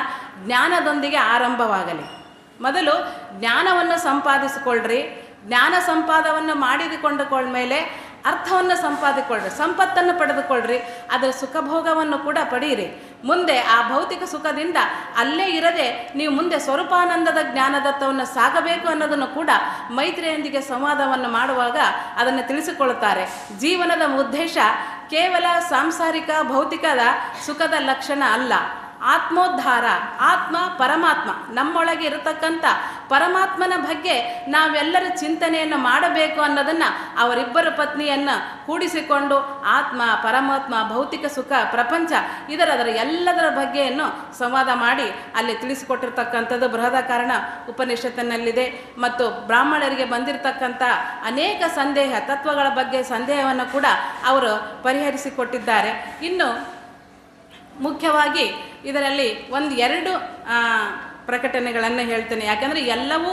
ಜ್ಞಾನದೊಂದಿಗೆ ಆರಂಭವಾಗಲಿ. ಮೊದಲು ಜ್ಞಾನವನ್ನು ಸಂಪಾದಿಸಿಕೊಳ್ಳ್ರಿ ಜ್ಞಾನ ಸಂಪಾದವನ್ನು ಮಾಡಿದುಕೊಂಡುಕೊಂಡ್ಮೇಲೆ ಅರ್ಥವನ್ನು ಸಂಪಾದಿಕೊಳ್ಳ್ರಿ ಸಂಪತ್ತನ್ನು ಪಡೆದುಕೊಳ್ಳ್ರಿ ಅದರ ಸುಖಭೋಗವನ್ನು ಕೂಡ ಪಡೆಯಿರಿ ಮುಂದೆ ಆ ಭೌತಿಕ ಸುಖದಿಂದ ಅಲ್ಲೇ ಇರದೆ ನೀವು ಮುಂದೆ ಸ್ವರೂಪಾನಂದದ ಜ್ಞಾನದತ್ತವನ್ನು ಸಾಗಬೇಕು ಅನ್ನೋದನ್ನು ಕೂಡ ಮೈತ್ರಿಯೊಂದಿಗೆ ಸಂವಾದವನ್ನು ಮಾಡುವಾಗ ಅದನ್ನು ತಿಳಿಸಿಕೊಳ್ಳುತ್ತಾರೆ. ಜೀವನದ ಉದ್ದೇಶ ಕೇವಲ ಸಾಂಸಾರಿಕ ಭೌತಿಕದ ಸುಖದ ಲಕ್ಷಣ ಅಲ್ಲ. ಆತ್ಮೋದ್ಧಾರ, ಆತ್ಮ ಪರಮಾತ್ಮ. ನಮ್ಮೊಳಗೆ ಇರತಕ್ಕಂಥ ಪರಮಾತ್ಮನ ಬಗ್ಗೆ ನಾವೆಲ್ಲರ ಚಿಂತನೆಯನ್ನು ಮಾಡಬೇಕು ಅನ್ನೋದನ್ನು ಅವರಿಬ್ಬರ ಪತ್ನಿಯನ್ನು ಕೂಡಿಸಿಕೊಂಡು ಆತ್ಮ, ಪರಮಾತ್ಮ, ಭೌತಿಕ ಸುಖ, ಪ್ರಪಂಚ ಇದರ ಅದರ ಎಲ್ಲದರ ಬಗ್ಗೆಯನ್ನು ಸಂವಾದ ಮಾಡಿ ಅಲ್ಲಿ ತಿಳಿಸಿಕೊಟ್ಟಿರ್ತಕ್ಕಂಥದ್ದು ಬೃಹದ ಕಾರಣ ಉಪನಿಷತ್ತಿನಲ್ಲಿದೆ. ಮತ್ತು ಬ್ರಾಹ್ಮಣರಿಗೆ ಬಂದಿರತಕ್ಕಂಥ ಅನೇಕ ಸಂದೇಹ, ತತ್ವಗಳ ಬಗ್ಗೆ ಸಂದೇಹವನ್ನು ಕೂಡ ಅವರು ಪರಿಹರಿಸಿಕೊಟ್ಟಿದ್ದಾರೆ. ಇನ್ನು ಮುಖ್ಯವಾಗಿ ಇದರಲ್ಲಿ ಒಂದು ಎರಡು ಪ್ರಕಟಣೆಗಳನ್ನು ಹೇಳ್ತೇನೆ. ಯಾಕಂದರೆ ಎಲ್ಲವೂ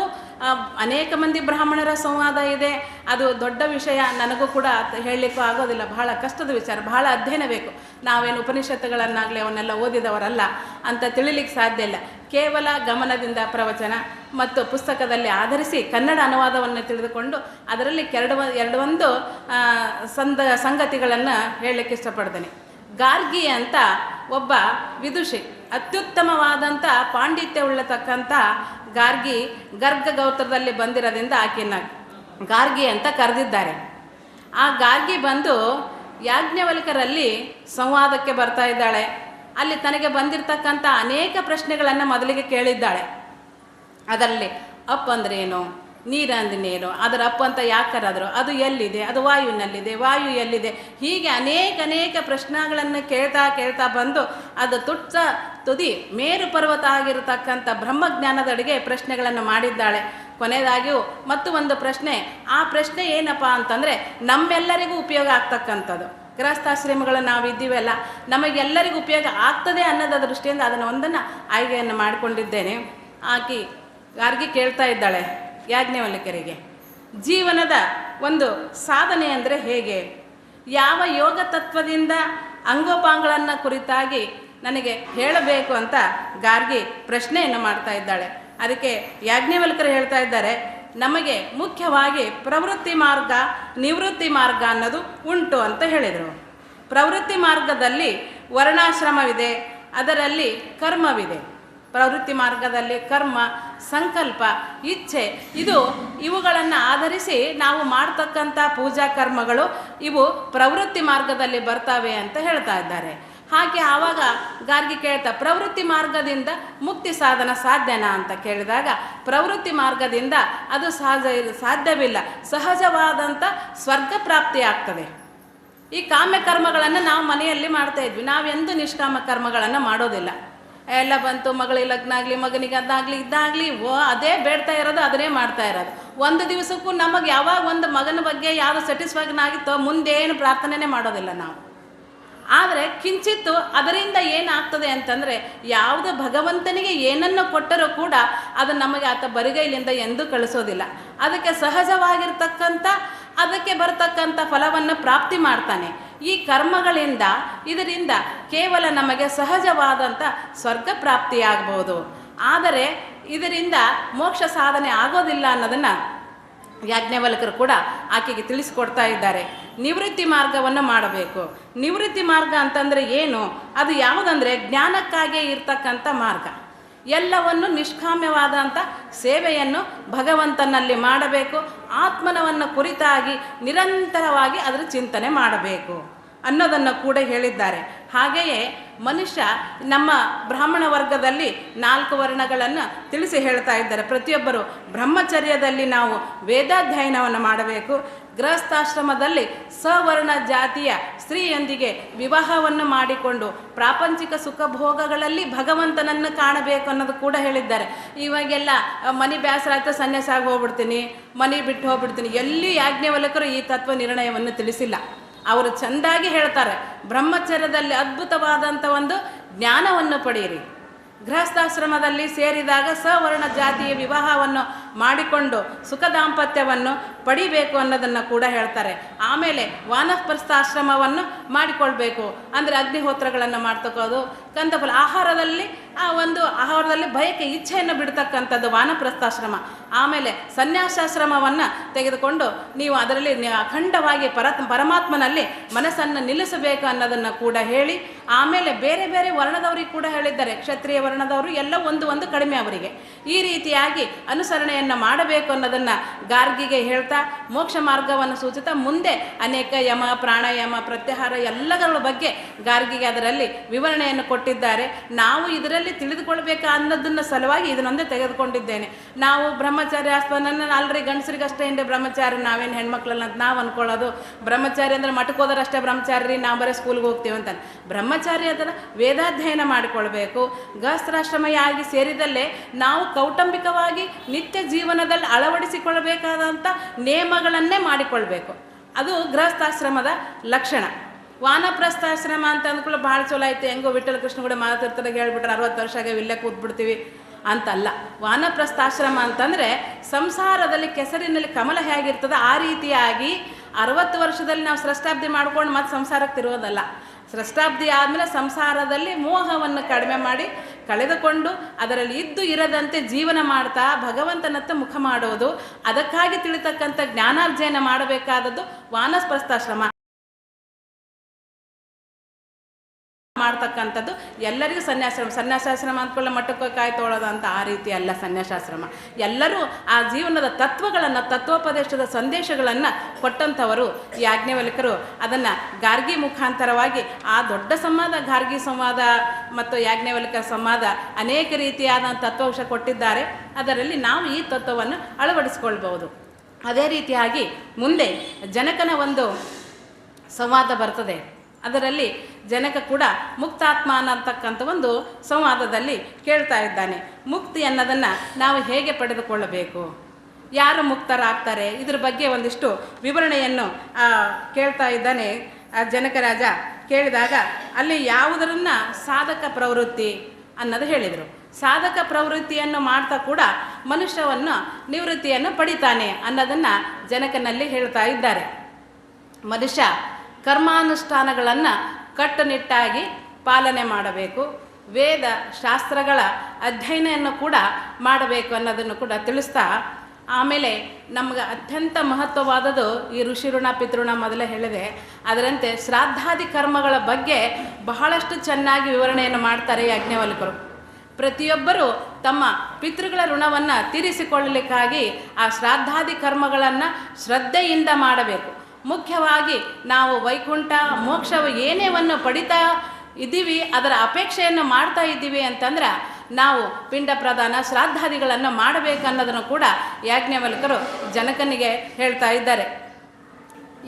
ಅನೇಕ ಮಂದಿ ಬ್ರಾಹ್ಮಣರ ಸಂವಾದ ಇದೆ. ಅದು ದೊಡ್ಡ ವಿಷಯ, ನನಗೂ ಕೂಡ ಹೇಳಲಿಕ್ಕೂ ಆಗೋದಿಲ್ಲ. ಬಹಳ ಕಷ್ಟದ ವಿಚಾರ, ಬಹಳ ಅಧ್ಯಯನ ಬೇಕು. ನಾವೇನು ಉಪನಿಷತ್ತುಗಳನ್ನಾಗಲಿ ಅವನ್ನೆಲ್ಲ ಓದಿದವರಲ್ಲ ಅಂತ ತಿಳಿಲಿಕ್ಕೆ ಸಾಧ್ಯ ಇಲ್ಲ. ಕೇವಲ ಗಮನದಿಂದ ಪ್ರವಚನ ಮತ್ತು ಪುಸ್ತಕದಲ್ಲಿ ಆಧರಿಸಿ ಕನ್ನಡ ಅನುವಾದವನ್ನು ತಿಳಿದುಕೊಂಡು ಅದರಲ್ಲಿ ಕೆರಡು, ಎರಡು ಒಂದು ಸಂದ, ಸಂಗತಿಗಳನ್ನು ಹೇಳಲಿಕ್ಕೆ ಇಷ್ಟಪಡ್ತೇನೆ. ಗಾರ್ಗಿ ಅಂತ ಒಬ್ಬ ವಿದುಷಿ ಅತ್ಯುತ್ತಮವಾದಂಥ ಪಾಂಡಿತ್ಯ ಉಳ್ಳತಕ್ಕಂಥ ಗಾರ್ಗಿ ಗರ್ಗ ಗೌತ್ರದಲ್ಲಿ ಬಂದಿರೋದ್ರಿಂದ ಆಕೆಯನ್ನು ಗಾರ್ಗಿ ಅಂತ ಕರೆದಿದ್ದಾರೆ. ಆ ಗಾರ್ಗಿ ಬಂದು ಯಾಜ್ಞವಲ್ಕರಲ್ಲಿ ಸಂವಾದಕ್ಕೆ ಬರ್ತಾ ಇದ್ದಾಳೆ. ಅಲ್ಲಿ ತನಗೆ ಬಂದಿರತಕ್ಕಂಥ ಅನೇಕ ಪ್ರಶ್ನೆಗಳನ್ನು ಮೊದಲಿಗೆ ಕೇಳಿದ್ದಾಳೆ. ಅದರಲ್ಲಿ ಅಪ್ಪ ಅಂದ್ರೆ ಏನು ನೀರು ಅದರ ಅಪ್ಪ ಅಂತ ಯಾಕರಾದರು? ಕರೆದ್ರು ಅದು ಎಲ್ಲಿದೆ? ಅದು ವಾಯುವಿನಲ್ಲಿದೆ. ವಾಯು ಎಲ್ಲಿದೆ? ಹೀಗೆ ಅನೇಕ ಅನೇಕ ಪ್ರಶ್ನೆಗಳನ್ನು ಕೇಳ್ತಾ ಕೇಳ್ತಾ ಬಂದು ಅದು ತುಟ್ಟ ತುದಿ ಮೇರು ಪರ್ವತ ಆಗಿರತಕ್ಕಂಥ ಬ್ರಹ್ಮಜ್ಞಾನದಡಿಗೆ ಪ್ರಶ್ನೆಗಳನ್ನು ಮಾಡಿದ್ದಾಳೆ. ಕೊನೆಯದಾಗಿಯೂ, ಮತ್ತು ಒಂದು ಪ್ರಶ್ನೆ, ಆ ಪ್ರಶ್ನೆ ಏನಪ್ಪ ಅಂತಂದರೆ, ನಮ್ಮೆಲ್ಲರಿಗೂ ಉಪಯೋಗ ಆಗ್ತಕ್ಕಂಥದ್ದು. ಗೃಹಸ್ಥಾಶ್ರಮಗಳು ನಾವು ಇದ್ದೀವಲ್ಲ, ನಮಗೆಲ್ಲರಿಗೂ ಉಪಯೋಗ ಆಗ್ತದೆ ಅನ್ನೋದ ದೃಷ್ಟಿಯಿಂದ ಅದನ್ನು ಒಂದನ್ನು ಆಯ್ಕೆಯನ್ನು ಮಾಡಿಕೊಂಡಿದ್ದೇನೆ. ಆಕಿ ಯಾರಿಗೆ ಕೇಳ್ತಾ ಇದ್ದಾಳೆ. ಯಾಜ್ಞವಲ್ಕ್ಯರಿಗೆ. ಜೀವನದ ಒಂದು ಸಾಧನೆ ಅಂದರೆ ಹೇಗೆ? ಯಾವ ಯೋಗ ತತ್ವದಿಂದ ಅಂಗೋಪಾಂಗಗಳನ್ನು ಕುರಿತಾಗಿ ನನಗೆ ಹೇಳಬೇಕು ಅಂತ ಗಾರ್ಗಿ ಪ್ರಶ್ನೆಯನ್ನು ಮಾಡ್ತಾ ಇದ್ದಾಳೆ. ಅದಕ್ಕೆ ಯಾಜ್ಞವಲ್ಕರು ಹೇಳ್ತಾ ಇದ್ದಾರೆ, ನಮಗೆ ಮುಖ್ಯವಾಗಿ ಪ್ರವೃತ್ತಿ ಮಾರ್ಗ, ನಿವೃತ್ತಿ ಮಾರ್ಗ ಅನ್ನೋದು ಉಂಟು ಅಂತ ಹೇಳಿದರು. ಪ್ರವೃತ್ತಿ ಮಾರ್ಗದಲ್ಲಿ ವರ್ಣಾಶ್ರಮವಿದೆ, ಅದರಲ್ಲಿ ಕರ್ಮವಿದೆ. ಪ್ರವೃತ್ತಿ ಮಾರ್ಗದಲ್ಲಿ ಕರ್ಮ, ಸಂಕಲ್ಪ, ಇಚ್ಛೆ, ಇದು ಇವುಗಳನ್ನು ಆಧರಿಸಿ ನಾವು ಮಾಡ್ತಕ್ಕಂಥ ಪೂಜಾ ಕರ್ಮಗಳು ಇವು ಪ್ರವೃತ್ತಿ ಮಾರ್ಗದಲ್ಲಿ ಬರ್ತವೆ ಅಂತ ಹೇಳ್ತಾ ಇದ್ದಾರೆ. ಹಾಗೆ ಆವಾಗ ಗಾರ್ಗಿ ಕೇಳ್ತಾ, ಪ್ರವೃತ್ತಿ ಮಾರ್ಗದಿಂದ ಮುಕ್ತಿ ಸಾಧನ ಸಾಧ್ಯನಾ ಅಂತ ಕೇಳಿದಾಗ, ಪ್ರವೃತ್ತಿ ಮಾರ್ಗದಿಂದ ಅದು ಸಹಜ ಸಾಧ್ಯವಿಲ್ಲ ಸಹಜವಾದಂಥ ಸ್ವರ್ಗ ಪ್ರಾಪ್ತಿ ಆಗ್ತದೆ. ಈ ಕಾಮ್ಯ ಕರ್ಮಗಳನ್ನು ನಾವು ಮನೆಯಲ್ಲಿ ಮಾಡ್ತಾ ಇದ್ವಿ, ನಾವೆಂದು ನಿಷ್ಕಾಮ ಕರ್ಮಗಳನ್ನು ಮಾಡೋದಿಲ್ಲ. ಎಲ್ಲ ಬಂತು ಮಗಳಿಗೆ ಲಗ್ನ ಆಗಲಿ ಮಗನಿಗೆ ಅದಾಗಲಿ, ಇದಾಗಲಿ, ಓ, ಅದೇ ಬೇಡ್ತಾ ಇರೋದು, ಅದನ್ನೇ ಮಾಡ್ತಾ ಇರೋದು. ಒಂದು ದಿವಸಕ್ಕೂ ನಮಗೆ ಯಾವಾಗ ಒಂದು ಮಗನ ಬಗ್ಗೆ ಯಾವುದು ಸ್ಯಾಟಿಸ್ಫ್ಯಾಕ್ಷನ್ ಆಗಿತ್ತೋ, ಮುಂದೇನು ಪ್ರಾರ್ಥನೆನೇ ಮಾಡೋದಿಲ್ಲ ನಾವು. ಆದರೆ ಕಿಂಚಿತ್ತು ಅದರಿಂದ ಏನಾಗ್ತದೆ ಅಂತಂದರೆ, ಯಾವುದು ಭಗವಂತನಿಗೆ ಏನನ್ನು ಕೊಟ್ಟರೂ ಕೂಡ ಅದು ನಮಗೆ ಆತ ಬರಿಗೈಲಿಂದ ಎಂದೂ ಕಳಿಸೋದಿಲ್ಲ. ಅದಕ್ಕೆ ಸಹಜವಾಗಿರ್ತಕ್ಕಂಥ ಅದಕ್ಕೆ ಬರತಕ್ಕಂಥ ಫಲವನ್ನು ಪ್ರಾಪ್ತಿ ಮಾಡ್ತಾನೆ. ಈ ಕರ್ಮಗಳಿಂದ, ಇದರಿಂದ ಕೇವಲ ನಮಗೆ ಸಹಜವಾದಂಥ ಸ್ವರ್ಗ ಪ್ರಾಪ್ತಿಯಾಗಬಹುದು ಆದರೆ ಇದರಿಂದ ಮೋಕ್ಷ ಸಾಧನೆ ಆಗೋದಿಲ್ಲ ಅನ್ನೋದನ್ನು ಯಾಜ್ಞವಲ್ಕರು ಕೂಡ ಆಕೆಗೆ ತಿಳಿಸ್ಕೊಡ್ತಾ ಇದ್ದಾರೆ. ನಿವೃತ್ತಿ ಮಾರ್ಗವನ್ನು ಮಾಡಬೇಕು. ನಿವೃತ್ತಿ ಮಾರ್ಗ ಅಂತಂದರೆ ಏನು? ಅದು ಯಾವುದಂದರೆ ಜ್ಞಾನಕ್ಕಾಗಿಯೇ ಇರ್ತಕ್ಕಂಥ ಮಾರ್ಗ. ಎಲ್ಲವನ್ನು ನಿಷ್ಕಾಮ್ಯವಾದಂಥ ಸೇವೆಯನ್ನು ಭಗವಂತನಲ್ಲಿ ಮಾಡಬೇಕು. ಆತ್ಮನವನ್ನು ಕುರಿತಾಗಿ ನಿರಂತರವಾಗಿ ಅದರ ಚಿಂತನೆ ಮಾಡಬೇಕು ಅನ್ನೋದನ್ನು ಕೂಡ ಹೇಳಿದ್ದಾರೆ. ಹಾಗೆಯೇ ಮನುಷ್ಯ ನಮ್ಮ ಬ್ರಾಹ್ಮಣ ವರ್ಗದಲ್ಲಿ ನಾಲ್ಕು ವರ್ಣಗಳನ್ನು ತಿಳಿಸಿ ಹೇಳ್ತಾ ಇದ್ದಾರೆ. ಪ್ರತಿಯೊಬ್ಬರು ಬ್ರಹ್ಮಚರ್ಯದಲ್ಲಿ ನಾವು ವೇದಾಧ್ಯಯನವನ್ನು ಮಾಡಬೇಕು. ಗೃಹಸ್ಥಾಶ್ರಮದಲ್ಲಿ ಸವರ್ಣ ಜಾತಿಯ ಸ್ತ್ರೀಯೊಂದಿಗೆ ವಿವಾಹವನ್ನು ಮಾಡಿಕೊಂಡು ಪ್ರಾಪಂಚಿಕ ಸುಖ ಭೋಗಗಳಲ್ಲಿ ಭಗವಂತನನ್ನು ಕಾಣಬೇಕು ಅನ್ನೋದು ಕೂಡ ಹೇಳಿದ್ದಾರೆ. ಇವಾಗೆಲ್ಲ ಮನೆ ಬೇಸರ ಆಯ್ತು, ಸನ್ಯಾಸ ಆಗಿ ಹೋಗ್ಬಿಡ್ತೀನಿ ಮನೆ ಬಿಟ್ಟು ಹೋಗ್ಬಿಡ್ತೀನಿ. ಎಲ್ಲಿ ಯಾಜ್ಞವಲಕರು ಈ ತತ್ವ ನಿರ್ಣಯವನ್ನು ತಿಳಿಸಿಲ್ಲ. ಅವರು ಚೆಂದಾಗಿ ಹೇಳ್ತಾರೆ, ಬ್ರಹ್ಮಚರ್ಯದಲ್ಲಿ ಅದ್ಭುತವಾದಂಥ ಒಂದು ಜ್ಞಾನವನ್ನು ಪಡೆಯಿರಿ. ಗೃಹಸ್ಥಾಶ್ರಮದಲ್ಲಿ ಸೇರಿದಾಗ ಸವರ್ಣ ಜಾತಿಯ ವಿವಾಹವನ್ನು ಮಾಡಿಕೊಂಡು ಸುಖ ದಾಂಪತ್ಯವನ್ನು ಪಡಿಬೇಕು ಅನ್ನೋದನ್ನು ಕೂಡ ಹೇಳ್ತಾರೆ. ಆಮೇಲೆ ವಾನಪ್ರಸ್ಥಾಶ್ರಮವನ್ನು ಮಾಡಿಕೊಳ್ಬೇಕು. ಅಂದರೆ ಅಗ್ನಿಹೋತ್ರಗಳನ್ನು ಮಾಡ್ತಕ್ಕೋದು ಕಂದಫಲ ಆಹಾರದಲ್ಲಿ, ಆ ಒಂದು ಆಹಾರದಲ್ಲಿ ಬಯಕೆ, ಇಚ್ಛೆಯನ್ನು ಬಿಡ್ತಕ್ಕಂಥದ್ದು ವಾನಪ್ರಸ್ಥಾಶ್ರಮ ಆಮೇಲೆ ಸನ್ಯಾಸಾಶ್ರಮವನ್ನು ತೆಗೆದುಕೊಂಡು ನೀವು ಅದರಲ್ಲಿ ಅಖಂಡವಾಗಿ ಪರ ಪರಮಾತ್ಮನಲ್ಲಿ ಮನಸ್ಸನ್ನು ನಿಲ್ಲಿಸಬೇಕು ಅನ್ನೋದನ್ನು ಕೂಡ ಹೇಳಿ, ಆಮೇಲೆ ಬೇರೆ ಬೇರೆ ವರ್ಣದವರಿಗೆ ಕೂಡ ಹೇಳಿದ್ದಾರೆ. ಕ್ಷತ್ರಿಯ ವರ್ಣದವರು ಎಲ್ಲ ಒಂದು ಒಂದು ಕಡಿಮೆ ಅವರಿಗೆ. ಈ ರೀತಿಯಾಗಿ ಅನುಸರಣೆಯನ್ನು ಮಾಡಬೇಕು ಅನ್ನೋದನ್ನು ಗಾರ್ಗಿಗೆ ಹೇಳ್ತಾ ಮೋಕ್ಷ ಮಾರ್ಗವನ್ನು ಸೂಚಿತ ಮುಂದೆ ಅನೇಕ ಯಮ, ಪ್ರಾಣಾಯಾಮ, ಪ್ರತ್ಯಾಹಾರ ಎಲ್ಲಗಳ ಬಗ್ಗೆ ಗಾರ್ಗಿಗೆ ಅದರಲ್ಲಿ ವಿವರಣೆಯನ್ನು ಕೊಟ್ಟಿದ್ದಾರೆ. ನಾವು ಇದರಲ್ಲಿ ತಿಳಿದುಕೊಳ್ಬೇಕಾ ಅನ್ನೋದನ್ನ ಸಲುವಾಗಿ ಇದನ್ನೊಂದೇ ತೆಗೆದುಕೊಂಡಿದ್ದೇನೆ. ನಾವು ಬ್ರಹ್ಮಚಾರಿ ಆಸ್ಪನ್ನ ಅಲ್ರಿ ಗಂಡಸರಿಗೆ ಅಷ್ಟೇ ಇಂಡೆ ಬ್ರಹ್ಮಚಾರಿ, ನಾವೇನು ಹೆಣ್ಮಕ್ಳಲ್ಲ ಅಂತ ನಾವು ಅನ್ಕೊಳ್ಳೋದು. ಬ್ರಹ್ಮಚಾರಿ ಅಂದ್ರೆ ಮಠಕ್ಕೆ ಹೋದರಷ್ಟೇ ಬ್ರಹ್ಮಚಾರಿ, ನಾವು ಬರೀ ಸ್ಕೂಲ್ಗೆ ಹೋಗ್ತೀವಿ ಅಂತ ಬ್ರಹ್ಮಚಾರಿ ಅದರ ವೇದಾಧ್ಯಯನ ಮಾಡಿಕೊಳ್ಬೇಕು. ಗೃಹಸ್ಥಾಶ್ರಮಿಯಾಗಿ ಸೇರಿದಲ್ಲೇ ನಾವು ಕೌಟುಂಬಿಕವಾಗಿ ನಿತ್ಯ ಜೀವನದಲ್ಲಿ ಅಳವಡಿಸಿಕೊಳ್ಳಬೇಕಾದಂಥ ನೇಮಗಳನ್ನೇ ಮಾಡಿಕೊಳ್ಬೇಕು. ಅದು ಗೃಹಸ್ಥಾಶ್ರಮದ ಲಕ್ಷಣ. ವಾನಪ್ರಸ್ಥಾಶ್ರಮ ಅಂತ ಅಂದ್ಕೊಳ್ಳೋ ಭಾಳ ಚಲೋ ಐತೆ. ಹೆಂಗೋ ವಿಠಲ ಕೃಷ್ಣ ಕೂಡ ಮಾತಾಡ್ತಾರೆ ಹೇಳ್ಬಿಟ್ರೆ ಅರವತ್ತು ವರ್ಷ ಆಗ ಇಲ್ಲೇ ಕೂತ್ಬಿಡ್ತೀವಿ ಅಂತಲ್ಲ. ವಾನಪ್ರಸ್ಥಾಶ್ರಮ ಅಂತಂದರೆ ಸಂಸಾರದಲ್ಲಿ ಕೆಸರಿನಲ್ಲಿ ಕಮಲ ಹೇಗಿರ್ತದೆ ಆ ರೀತಿಯಾಗಿ ಅರವತ್ತು ವರ್ಷದಲ್ಲಿ ನಾವು ಸೃಷ್ಟಾಬ್ದಿ ಮಾಡ್ಕೊಂಡು ಮತ್ತೆ ಸಂಸಾರಕ್ಕೆ ತಿರುವುದಲ್ಲ ಸೃಷ್ಟಾಬ್ದಿ ಆದಮೇಲೆ ಸಂಸಾರದಲ್ಲಿ ಮೋಹವನ್ನು ಕಡಿಮೆ ಮಾಡಿ ಕಳೆದುಕೊಂಡು ಅದರಲ್ಲಿ ಇದ್ದು ಇರದಂತೆ ಜೀವನ ಮಾಡ್ತಾ ಭಗವಂತನತ್ತ ಮುಖ ಮಾಡೋದು, ಅದಕ್ಕಾಗಿ ತಿಳಿತಕ್ಕಂಥ ಜ್ಞಾನಾರ್ಜನೆ ಮಾಡಬೇಕಾದದ್ದು ವಾನಸ್ಪ್ರಸ್ಥಾಶ್ರಮ. ಮಾಡ್ತಕ್ಕಂಥದ್ದು ಎಲ್ಲರಿಗೂ ಸನ್ಯಾಸಾಶ್ರಮ ಸನ್ಯಾಸಾಶ್ರಮ ಅಂದ್ಕೊಳ್ಳೋ ಮಟ್ಟಕ್ಕೆ ಕಾಯಿ ತೊಳೋದು ಅಂತ ಆ ರೀತಿ ಅಲ್ಲ ಸನ್ಯಾಸಾಶ್ರಮ. ಎಲ್ಲರೂ ಆ ಜೀವನದ ತತ್ವಗಳನ್ನು, ತತ್ವೋಪದೇಶದ ಸಂದೇಶಗಳನ್ನು ಕೊಟ್ಟಂಥವರು ಯಾಜ್ಞವಲ್ಕರು ಅದನ್ನು ಗಾರ್ಗಿ ಮುಖಾಂತರವಾಗಿ ಆ ದೊಡ್ಡ ಸಂವಾದ, ಗಾರ್ಗಿ ಸಂವಾದ ಮತ್ತು ಯಾಜ್ಞವಲ್ಕರ ಸಂವಾದ ಅನೇಕ ರೀತಿಯಾದ ತತ್ವಾಂಶ ಕೊಟ್ಟಿದ್ದಾರೆ. ಅದರಲ್ಲಿ ನಾವು ಈ ತತ್ವವನ್ನು ಅಳವಡಿಸ್ಕೊಳ್ಬಹುದು. ಅದೇ ರೀತಿಯಾಗಿ ಮುಂದೆ ಜನಕನ ಒಂದು ಸಂವಾದ ಬರ್ತದೆ. ಅದರಲ್ಲಿ ಜನಕ ಕೂಡ ಮುಕ್ತಾತ್ಮ ಅನ್ನತಕ್ಕಂಥ ಒಂದು ಸಂವಾದದಲ್ಲಿ ಕೇಳ್ತಾ ಇದ್ದಾನೆ. ಮುಕ್ತಿ ಅನ್ನೋದನ್ನು ನಾವು ಹೇಗೆ ಪಡೆದುಕೊಳ್ಳಬೇಕು? ಯಾರು ಮುಕ್ತರಾಗ್ತಾರೆ? ಇದ್ರ ಬಗ್ಗೆ ಒಂದಿಷ್ಟು ವಿವರಣೆಯನ್ನು ಕೇಳ್ತಾ ಇದ್ದಾನೆ. ಜನಕರಾಜ ಕೇಳಿದಾಗ ಅಲ್ಲಿ ಯಾವುದರನ್ನ ಸಾಧಕ ಪ್ರವೃತ್ತಿ ಅನ್ನೋದು ಹೇಳಿದರು. ಸಾಧಕ ಪ್ರವೃತ್ತಿಯನ್ನು ಮಾಡ್ತಾ ಕೂಡ ಮನುಷ್ಯವನ್ನು ನಿವೃತ್ತಿಯನ್ನು ಪಡಿತಾನೆ ಅನ್ನೋದನ್ನು ಜನಕನಲ್ಲಿ ಹೇಳ್ತಾ ಇದ್ದಾರೆ. ಮನುಷ್ಯ ಕರ್ಮಾನುಷ್ಠಾನಗಳನ್ನು ಕಟ್ಟುನಿಟ್ಟಾಗಿ ಪಾಲನೆ ಮಾಡಬೇಕು. ವೇದ ಶಾಸ್ತ್ರಗಳ ಅಧ್ಯಯನವನ್ನು ಕೂಡ ಮಾಡಬೇಕು ಅನ್ನೋದನ್ನು ಕೂಡ ತಿಳಿಸ್ತಾ, ಆಮೇಲೆ ನಮಗೆ ಅತ್ಯಂತ ಮಹತ್ವವಾದದ್ದು ಈ ಋಷಿ ಋಣ ಪಿತೃಣ ಮೊದಲೇ ಹೇಳಿದೆ. ಅದರಂತೆ ಶ್ರಾದ್ದಾದಿ ಕರ್ಮಗಳ ಬಗ್ಗೆ ಬಹಳಷ್ಟು ಚೆನ್ನಾಗಿ ವಿವರಣೆಯನ್ನು ಮಾಡ್ತಾರೆ ಯಜ್ಞವಲ್ಕರು ಪ್ರತಿಯೊಬ್ಬರು ತಮ್ಮ ಪಿತೃಗಳ ಋಣವನ್ನು ತೀರಿಸಿಕೊಳ್ಳಲಿಕ್ಕಾಗಿ ಆ ಶ್ರಾದ್ದಾದಿ ಕರ್ಮಗಳನ್ನು ಶ್ರದ್ಧೆಯಿಂದ ಮಾಡಬೇಕು. ಮುಖ್ಯವಾಗಿ ನಾವು ವೈಕುಂಠ ಮೋಕ್ಷವು ಏನೇವನ್ನು ಪಡಿತಾ ಇದ್ದೀವಿ, ಅದರ ಅಪೇಕ್ಷೆಯನ್ನು ಮಾಡ್ತಾ ಇದ್ದೀವಿ ಅಂತಂದ್ರೆ ನಾವು ಪಿಂಡ ಪ್ರದಾನ ಶ್ರಾದ್ದಾದಿಗಳನ್ನು ಮಾಡಬೇಕನ್ನೋದನ್ನು ಕೂಡ ಯಾಜ್ಞವಲ್ಕರು ಜನಕನಿಗೆ ಹೇಳ್ತಾ ಇದ್ದಾರೆ.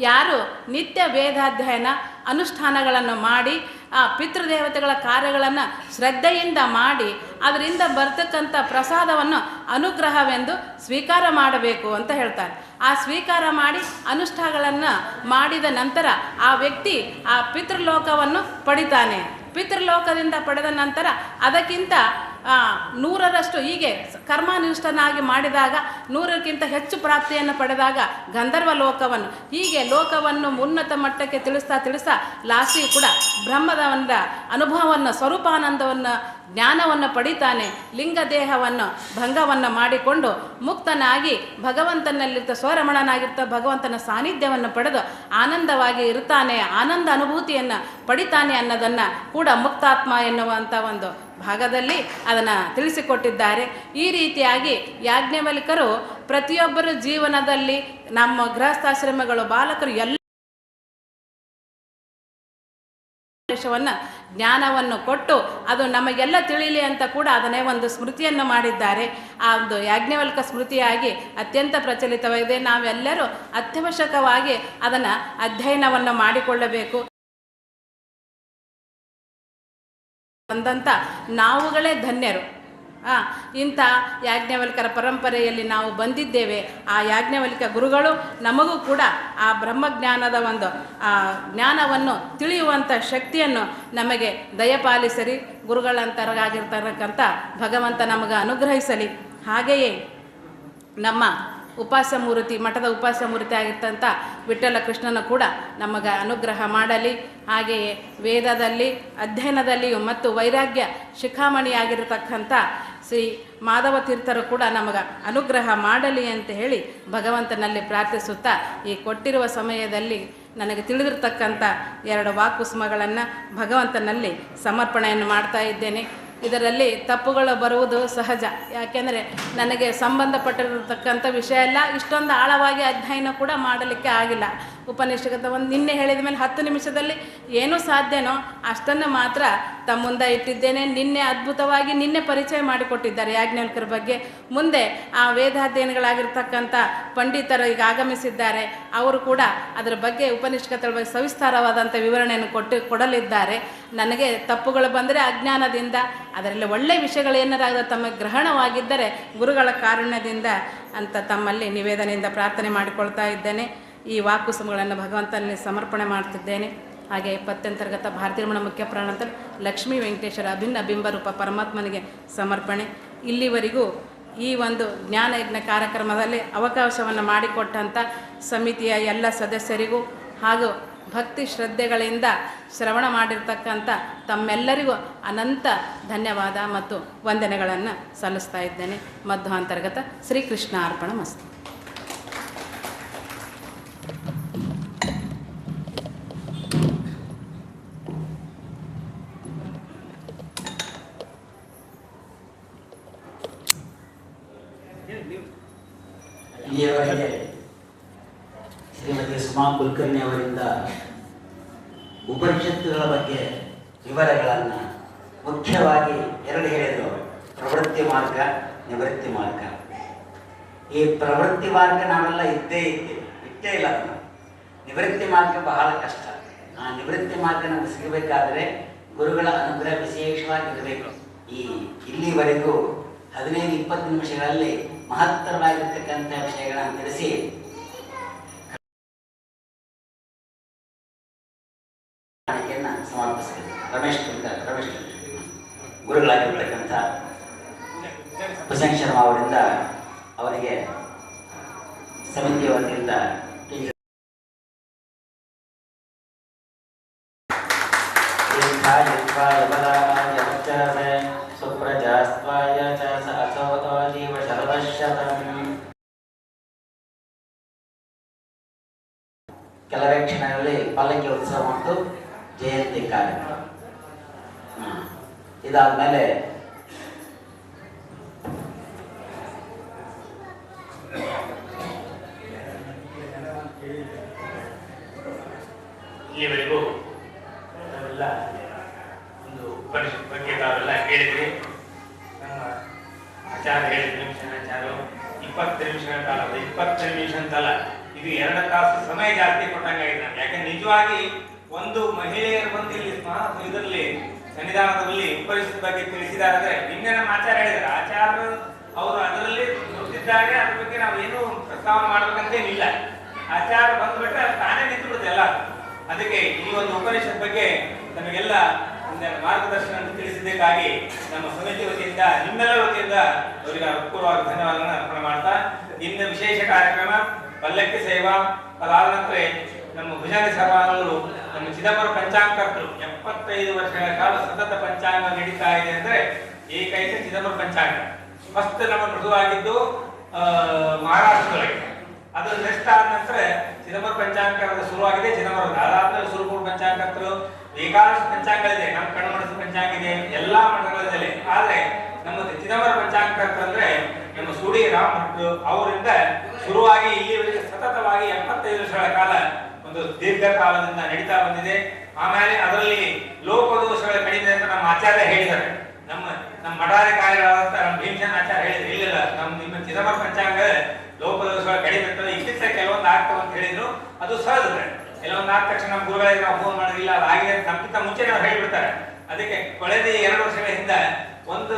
ಯಾರು ನಿತ್ಯ ವೇದಾಧ್ಯಯನ ಅನುಷ್ಠಾನಗಳನ್ನು ಮಾಡಿ ಆ ಪಿತೃದೇವತೆಗಳ ಕಾರ್ಯಗಳನ್ನು ಶ್ರದ್ಧೆಯಿಂದ ಮಾಡಿ ಅದರಿಂದ ಬರ್ತಕ್ಕಂಥ ಪ್ರಸಾದವನ್ನು ಅನುಗ್ರಹವೆಂದು ಸ್ವೀಕಾರ ಮಾಡಬೇಕು ಅಂತ ಹೇಳ್ತಾರೆ. ಆ ಸ್ವೀಕಾರ ಮಾಡಿ ಅನುಷ್ಠಾನಗಳನ್ನು ಮಾಡಿದ ನಂತರ ಆ ವ್ಯಕ್ತಿ ಆ ಪಿತೃಲೋಕವನ್ನು ಪಡಿತಾನೆ. ಪಿತೃಲೋಕದಿಂದ ಪಡೆದ ನಂತರ ಅದಕ್ಕಿಂತ ನೂರರಷ್ಟು ಹೀಗೆ ಕರ್ಮಾನುಷ್ಠನಾಗಿ ಮಾಡಿದಾಗ ನೂರಕ್ಕಿಂತ ಹೆಚ್ಚು ಪ್ರಾಪ್ತಿಯನ್ನು ಪಡೆದಾಗ ಗಂಧರ್ವ ಲೋಕವನ್ನು, ಹೀಗೆ ಲೋಕವನ್ನು ಉನ್ನತ ಮಟ್ಟಕ್ಕೆ ತಿಳಿಸ್ತಾ ತಿಳಿಸ್ತಾ ಲಾಸಿ ಕೂಡ ಬ್ರಹ್ಮದ ಒಂದು ಅನುಭವವನ್ನು, ಸ್ವರೂಪಾನಂದವನ್ನು ಜ್ಞಾನವನ್ನು ಪಡಿತಾನೆ ಲಿಂಗ ದೇಹವನ್ನು ಭಂಗವನ್ನು ಮಾಡಿಕೊಂಡು ಮುಕ್ತನಾಗಿ ಭಗವಂತನಲ್ಲಿರ್ತ ಸ್ವರಮಣನಾಗಿರ್ತ ಭಗವಂತನ ಸಾನ್ನಿಧ್ಯವನ್ನು ಪಡೆದು ಆನಂದವಾಗಿ ಇರ್ತಾನೆ ಆನಂದ ಅನುಭೂತಿಯನ್ನು ಪಡಿತಾನೆ ಅನ್ನೋದನ್ನು ಕೂಡ ಮುಕ್ತಾತ್ಮ ಎನ್ನುವಂಥ ಒಂದು ಭಾಗದಲ್ಲಿ ಅದನ್ನು ತಿಳಿಸಿಕೊಟ್ಟಿದ್ದಾರೆ. ಈ ರೀತಿಯಾಗಿ ಯಾಜ್ಞವಲ್ಕರು ಪ್ರತಿಯೊಬ್ಬರ ಜೀವನದಲ್ಲಿ ನಮ್ಮ ಗೃಹಸ್ಥಾಶ್ರಮಗಳು, ಬಾಲಕರು ಎಲ್ಲ ಉದ್ದೇಶವನ್ನು ಜ್ಞಾನವನ್ನು ಕೊಟ್ಟು ಅದು ನಮಗೆಲ್ಲ ತಿಳಿಯಲಿ ಅಂತ ಕೂಡ ಅದನ್ನೇ ಒಂದು ಸ್ಮೃತಿಯನ್ನು ಮಾಡಿದ್ದಾರೆ. ಆ ಒಂದು ಯಾಜ್ಞವಲ್ಕ ಸ್ಮೃತಿಯಾಗಿ ಅತ್ಯಂತ ಪ್ರಚಲಿತವಾಗಿದೆ. ನಾವೆಲ್ಲರೂ ಅತ್ಯವಶ್ಯಕವಾಗಿ ಅದನ್ನು ಅಧ್ಯಯನವನ್ನು ಮಾಡಿಕೊಳ್ಳಬೇಕು. ಬಂದಂಥ ನಾವುಗಳೇ ಧನ್ಯರು. ಆ, ಇಂಥ ಯಾಜ್ಞವಲ್ಕರ ಪರಂಪರೆಯಲ್ಲಿ ನಾವು ಬಂದಿದ್ದೇವೆ. ಆ ಯಾಜ್ಞವಲ್ಕ ಗುರುಗಳು ನಮಗೂ ಕೂಡ ಆ ಬ್ರಹ್ಮಜ್ಞಾನದ ಒಂದು ಆ ಜ್ಞಾನವನ್ನು ತಿಳಿಯುವಂಥ ಶಕ್ತಿಯನ್ನು ನಮಗೆ ದಯಪಾಲಿಸಲಿ ಗುರುಗಳಂತರಾಗಿರ್ತಕ್ಕಂಥ ಭಗವಂತ ನಮಗೆ ಅನುಗ್ರಹಿಸಲಿ. ಹಾಗೆಯೇ ನಮ್ಮ ಉಪಾಸ ಮೂರ್ತಿ ಮಠದ ಉಪಾಸ ಮೂರ್ತಿ ಆಗಿರ್ತಂಥ ವಿಠಲ ಕೃಷ್ಣನ ಕೂಡ ನಮಗೆ ಅನುಗ್ರಹ ಮಾಡಲಿ. ಹಾಗೆಯೇ ವೇದದಲ್ಲಿ ಅಧ್ಯಯನದಲ್ಲಿಯೂ ಮತ್ತು ವೈರಾಗ್ಯ ಶಿಖಾಮಣಿಯಾಗಿರತಕ್ಕಂಥ ಶ್ರೀ ಮಾಧವ ತೀರ್ಥರು ಕೂಡ ನಮಗೆ ಅನುಗ್ರಹ ಮಾಡಲಿ ಅಂತ ಹೇಳಿ ಭಗವಂತನಲ್ಲಿ ಪ್ರಾರ್ಥಿಸುತ್ತಾ ಈ ಕೊಟ್ಟಿರುವ ಸಮಯದಲ್ಲಿ ನನಗೆ ತಿಳಿದಿರ್ತಕ್ಕಂಥ ಎರಡು ವಾಕುಸುಮಗಳನ್ನು ಭಗವಂತನಲ್ಲಿ ಸಮರ್ಪಣೆಯನ್ನು ಮಾಡ್ತಾ ಇದ್ದೇನೆ. ಇದರಲ್ಲಿ ತಪ್ಪುಗಳು ಬರುವುದು ಸಹಜ. ಯಾಕೆಂದರೆ ನನಗೆ ಸಂಬಂಧಪಟ್ಟಿರತಕ್ಕಂಥ ವಿಷಯ ಎಲ್ಲ ಇಷ್ಟೊಂದು ಆಳವಾಗಿ ಅಧ್ಯಯನ ಕೂಡ ಮಾಡಲಿಕ್ಕೆ ಆಗಿಲ್ಲ. ಉಪನಿಷತ್ ಒಂದು ನಿನ್ನೆ ಹೇಳಿದ ಮೇಲೆ ಹತ್ತು ನಿಮಿಷದಲ್ಲಿ ಏನು ಸಾಧ್ಯನೋ ಅಷ್ಟನ್ನು ಮಾತ್ರ ತಮ್ಮ ಮುಂದೆ ಇಟ್ಟಿದ್ದೇನೆ. ನಿನ್ನೆ ಅದ್ಭುತವಾಗಿ ನಿನ್ನೆ ಪರಿಚಯ ಮಾಡಿಕೊಟ್ಟಿದ್ದಾರೆ ಯಾಜ್ಞವಲ್ಕರ ಬಗ್ಗೆ. ಮುಂದೆ ಆ ವೇದಾಧ್ಯಯನಗಳಾಗಿರ್ತಕ್ಕಂಥ ಪಂಡಿತರು ಈಗ ಆಗಮಿಸಿದ್ದಾರೆ. ಅವರು ಕೂಡ ಅದರ ಬಗ್ಗೆ ಉಪನಿಷತ್ತರ ಬಗ್ಗೆ ಸವಿಸ್ತಾರವಾದಂಥ ವಿವರಣೆಯನ್ನು ಕೊಟ್ಟು ಕೊಡಲಿದ್ದಾರೆ. ನನಗೆ ತಪ್ಪುಗಳು ಬಂದರೆ ಅಜ್ಞಾನದಿಂದ, ಅದರಲ್ಲಿ ಒಳ್ಳೆಯ ವಿಷಯಗಳು ತಮ್ಮ ಗ್ರಹಣವಾಗಿದ್ದರೆ ಗುರುಗಳ ಕಾರಣದಿಂದ ಅಂತ ತಮ್ಮಲ್ಲಿ ನಿವೇದನೆಯಿಂದ ಪ್ರಾರ್ಥನೆ ಮಾಡಿಕೊಳ್ತಾ ಇದ್ದೇನೆ. ಈ ವಾಕುಸಮಗಳನ್ನು ಭಗವಂತನಲ್ಲಿ ಸಮರ್ಪಣೆ ಮಾಡ್ತಿದ್ದೇನೆ. ಹಾಗೆ ಇಪ್ಪತ್ತಂತರ್ಗತ ಭಾರತೀಯ ರಮಣ ಮುಖ್ಯ ಪ್ರಾಣಂತ ಲಕ್ಷ್ಮೀ ವೆಂಕಟೇಶ್ವರ ಅಭಿನ್ನ ಬಿಂಬರೂಪ ಪರಮಾತ್ಮನಿಗೆ ಸಮರ್ಪಣೆ. ಇಲ್ಲಿವರೆಗೂ ಈ ಒಂದು ಜ್ಞಾನಯಜ್ಞ ಕಾರ್ಯಕ್ರಮದಲ್ಲಿ ಅವಕಾಶವನ್ನು ಮಾಡಿಕೊಟ್ಟಂಥ ಸಮಿತಿಯ ಎಲ್ಲ ಸದಸ್ಯರಿಗೂ ಹಾಗೂ ಭಕ್ತಿ ಶ್ರದ್ಧೆಗಳಿಂದ ಶ್ರವಣ ಮಾಡಿರ್ತಕ್ಕಂಥ ತಮ್ಮೆಲ್ಲರಿಗೂ ಅನಂತ ಧನ್ಯವಾದ ಮತ್ತು ವಂದನೆಗಳನ್ನು ಸಲ್ಲಿಸ್ತಾ ಇದ್ದೇನೆ. ಮಧ್ವಾಂತರ್ಗತ ಶ್ರೀಕೃಷ್ಣ ಅರ್ಪಣ ಮಸ್ತು ಇಲ್ಲಿಯವರೆಗೆ ಶ್ರೀಮತಿ ಸುಮಾ ಕುಲಕರ್ಣಿ ಅವರಿಂದ ಉಪನಿಷತ್ತುಗಳ ಬಗ್ಗೆ ವಿವರಗಳನ್ನು ಮುಖ್ಯವಾಗಿ ಎರಡು ಹೇಳಿದರು ಪ್ರವೃತ್ತಿ ಮಾರ್ಗ ನಿವೃತ್ತಿ ಮಾರ್ಗ ಈ ಪ್ರವೃತ್ತಿ ಮಾರ್ಗ ನಾವೆಲ್ಲ ಇದ್ದೇ ಇದ್ದೇವೆ ಇಟ್ಟೇ ಇಲ್ಲ ಅದನ್ನು ನಿವೃತ್ತಿ ಮಾರ್ಗ ಬಹಳ ಕಷ್ಟ ಆ ನಿವೃತ್ತಿ ಮಾರ್ಗ ನಮಗೆ ಸಿಗಬೇಕಾದ್ರೆ ಗುರುಗಳ ಅನುಗ್ರಹ ವಿಶೇಷವಾಗಿರಬೇಕು ಈ ಇಲ್ಲಿವರೆಗೂ ಹದಿನೈದು, ಇಪ್ಪತ್ತು ನಿಮಿಷಗಳಲ್ಲಿ ಮಹತ್ತರವಾಗಿರ್ತಕ್ಕಂಥ ವಿಷಯಗಳನ್ನು ತಿಳಿಸಿ ಸಮರ್ಪಿಸಿದೆ ರಮೇಶ್ ರಮೇಶ್. ಗುರುಗಳಾಗಿರ್ತಕ್ಕಂಥ ಹುಸೇನ್ ಶರ್ಮಾ ಅವರಿಂದ ಅವರಿಗೆ ಸಮಿತಿಯ ವತಿಯಿಂದ ಕಾರ್ಯಕ್ರಮ. ಇದಾದ್ಮೇಲೆ ಇಲ್ಲಿವರೆಗೂ ನಾವೆಲ್ಲ ಒಂದು ಉಪನಿಷತ್ ಬಗ್ಗೆ ತಾವೆಲ್ಲ ಕೇಳಿದ್ರಿ ನಮ್ಮ ಆಚಾರ್ಯ ಹೇಳಿದ್ರು ಇಪ್ಪತ್ತು ನಿಮಿಷಗಳ ಕಾಲ ಇಪ್ಪತ್ತು ನಿಮಿಷ ಅಂತಲ್ಲ. ಇದು ಎರಡು ತಾಸು ಸಮಯ ಜಾಸ್ತಿ ಕೊಟ್ಟಂಗಾಗಿದೆ ಯಾಕಂದ್ರೆ ಯಾಕೆ ನಿಜವಾಗಿ ಒಂದು ಮಹಿಳೆಯರು ಬಂದು ಇಲ್ಲಿ ಇದರಲ್ಲಿ ಸನ್ನಿಧಾನದಲ್ಲಿ ಉಪನಿಷತ್ ಬಗ್ಗೆ ತಿಳಿಸಿದಾರೆ ನಿನ್ನೆ ನಮ್ಮ ಆಚಾರ ಹೇಳಿದ್ರೆ ಆಚಾರ್ಯರು ಅವರು ಅದರಲ್ಲಿ ನುಡಿದಿದ್ದಾರೆ ಅದ್ರ ಬಗ್ಗೆ ನಾವು ಏನು ಪ್ರಸ್ತಾವ ಮಾಡ್ಬೇಕಂತೇನಿಲ್ಲ ಆಚಾರ ಬಂದ್ಬಿಟ್ರೆ ತಾನೇ ನಿಂತು ಬಿಡುತ್ತೆ ಅದಕ್ಕೆ ಈ ಒಂದು ಉಪನಿಷತ್ ಬಗ್ಗೆ ನಮಗೆಲ್ಲ ಮಾರ್ಗದರ್ಶನ ತಿಳಿಸಿದ್ದಕ್ಕಾಗಿ ನಮ್ಮ ಸಮಿತಿ ವತಿಯಿಂದ, ನಿಮ್ಮೆಲ್ಲರ ವತಿಯಿಂದ ಅವರಿಗೆ ಅನುಕೂಲವಾಗಿ ಧನ್ಯವಾದಗಳನ್ನು ಅರ್ಪಣೆ ಮಾಡ್ತಾ ಇನ್ನು ವಿಶೇಷ ಕಾರ್ಯಕ್ರಮ, ಪಲ್ಲಕ್ಕಿ ಸೇವಾ ಅದಾದ ನಂತರ ನಮ್ಮ ಭುಜಂಗ ಸಭಾನವರು ನಮ್ಮ ಚಿದಂಬರ ಪಂಚಾಂಗಕರ್ತರು ಎಪ್ಪತ್ತೈದು ವರ್ಷಗಳ ಕಾಲ ಸತತ ಪಂಚಾಂಗ ನಡೀತಾ ಇದೆ ಅಂದ್ರೆ ಏಕೈಕ ಚಿದಂಬರ ಪಂಚಾಂಗ. ಫಸ್ಟ್ ನಮ್ಮ ಮೃದುವಾಗಿದ್ದು ಮಹಾರಾಷ್ಟ್ರದೊಳಗೆ. ಅದು ನೆಕ್ಸ್ಟ್ ಆದ ನಂತರ ಚಿದಂಬರ ಪಂಚಾಂಗಕರದ ಶುರುವಾಗಿದೆ. ಚಿದಂಬರ ಅದಾದ್ಮೇಲೆ ಸುರಪುರ ಪಂಚಾಂಗಕರ್ತರು ಬೇಕಾದಷ್ಟು ಪಂಚಾಂಗಗಳಿದೆ, ನಮ್ಮ ಕಣ್ಮಣಸ ಪಂಚಾಂಗ ಇದೆ, ಎಲ್ಲಾ ಮಠಗಳಿದೆ ಆದ್ರೆ ನಮ್ಮ ಚಿದಂಬರ ಪಂಚಾಂಗಕರ್ತರು ಅಂದ್ರೆ ನಮ್ಮ ಸೂಡಿ ರಾಮ್ ಭಟ್ರು ಅವರಿಂದ ಶುರುವಾಗಿ ಇಲ್ಲಿವರೆಗೆ ಸತತವಾಗಿ ಎಪ್ಪತ್ತೈದು ವರ್ಷಗಳ ಕಾಲ ಒಂದು ದೀರ್ಘಕಾಲದಿಂದ ನಡೀತಾ ಬಂದಿದೆ. ಆಮೇಲೆ ಅದರಲ್ಲಿ ಲೋಪದೋಷಗಳ ಕಡಿಮೆ ಅಂತ ನಮ್ಮ ಆಚಾರ್ಯ ಹೇಳಿದ್ದಾರೆ. ನಮ್ಮ ನಮ್ಮ ಮಠಾಧಿಕಾರಿಗಳಾದಂತ ನಮ್ಮ ಭೀಮಸೇನ ಆಚಾರ್ಯ ಹೇಳಿದ್ರು ಇಲ್ಲ ನಮ್ಮ, ನಿಮ್ಮ ಚಿದಂಬರ ಪಂಚಾಂಗ ಲೋಪದೋಷಗಳ ಕಡಿಮೆ ಇರ್ತದೆ ಇತ್ತೀಚೆಗೆ ಕೆಲವೊಂದು ಆಗ್ತವೆ ಅಂತ ಹೇಳಿದ್ರು. ಅದು ಸಹಜ ಕೆಲವೊಂದು ಆದ ತಕ್ಷಣ ನಮ್ಮ ಗುರುಗಳಿಗೆ ನಾವು ಫೋನ್ ಮಾಡೋದಿಲ್ಲ ಅದು ಆಗಿದೆ ಅಂತ ನಮ್ಗಿಂತ ಮುಂಚೆ ನಾವು ಹೇಳಿಬಿಡ್ತಾರೆ. ಅದಕ್ಕೆ ಕಳೆದ ಎರಡು ವರ್ಷಗಳ ಹಿಂದೆ ಒಂದು,